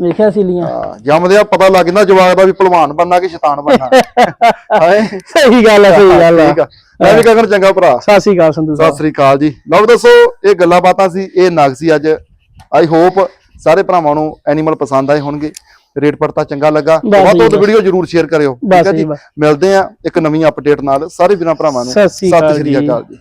ਵੇਖਿਆ ਸੀ ਲੀਆਂ ਹਾਂ, ਜੰਮਦੇ ਆ ਪਤਾ ਲੱਗ ਜਾਂਦਾ ਜਵਾਕ ਦਾ ਵੀ ਭਲਵਾਨ ਬਣਨਾ ਕਿ ਸ਼ੈਤਾਨ ਬਣਨਾ। ਹਾਏ ਸਹੀ ਗੱਲ ਆ ਸਹੀ ਗੱਲ ਠੀਕ ਆ। ਮੈਂ ਵੀ ਕਗਨ ਚੰਗਾ ਭਰਾ। ਸਤਿ ਸ੍ਰੀ ਅਕਾਲ ਸੰਧੂ ਸਤਿ ਸ੍ਰੀ ਅਕਾਲ ਜੀ। ਲਓ ਦੱਸੋ ਇਹ ਗੱਲਾਂ ਬਾਤਾਂ ਸੀ ਇਹ ਨਗ ਸੀ ਅੱਜ। ਆਈ ਹੋਪ ਸਾਰੇ ਭਰਾਵਾਂ ਨੂੰ ਐਨੀਮਲ ਪਸੰਦ ਆਏ ਹੋਣਗੇ। ਰੇਟ ਪੜਤਾ ਚੰਗਾ ਲੱਗਾ ਬਸ ਵੱਧ ਜੀ, ਤੋਂ ਵੱਧ ਬਸ। ਵੀਡੀਓ ਜਰੂਰ ਸ਼ੇਅਰ ਕਰਿਓ ਠੀਕ ਹੈ ਜੀ। ਮਿਲਦੇ ਆ ਇੱਕ ਨਵੀਂ ਅਪਡੇਟ ਨਾਲ ਸਾਰੇ ਵੀਰਾਂ ਭਰਾਵਾਂ ਨੂੰ ਸਤਿ ਸ੍ਰੀ। ਅਕਾਲ ਜੀ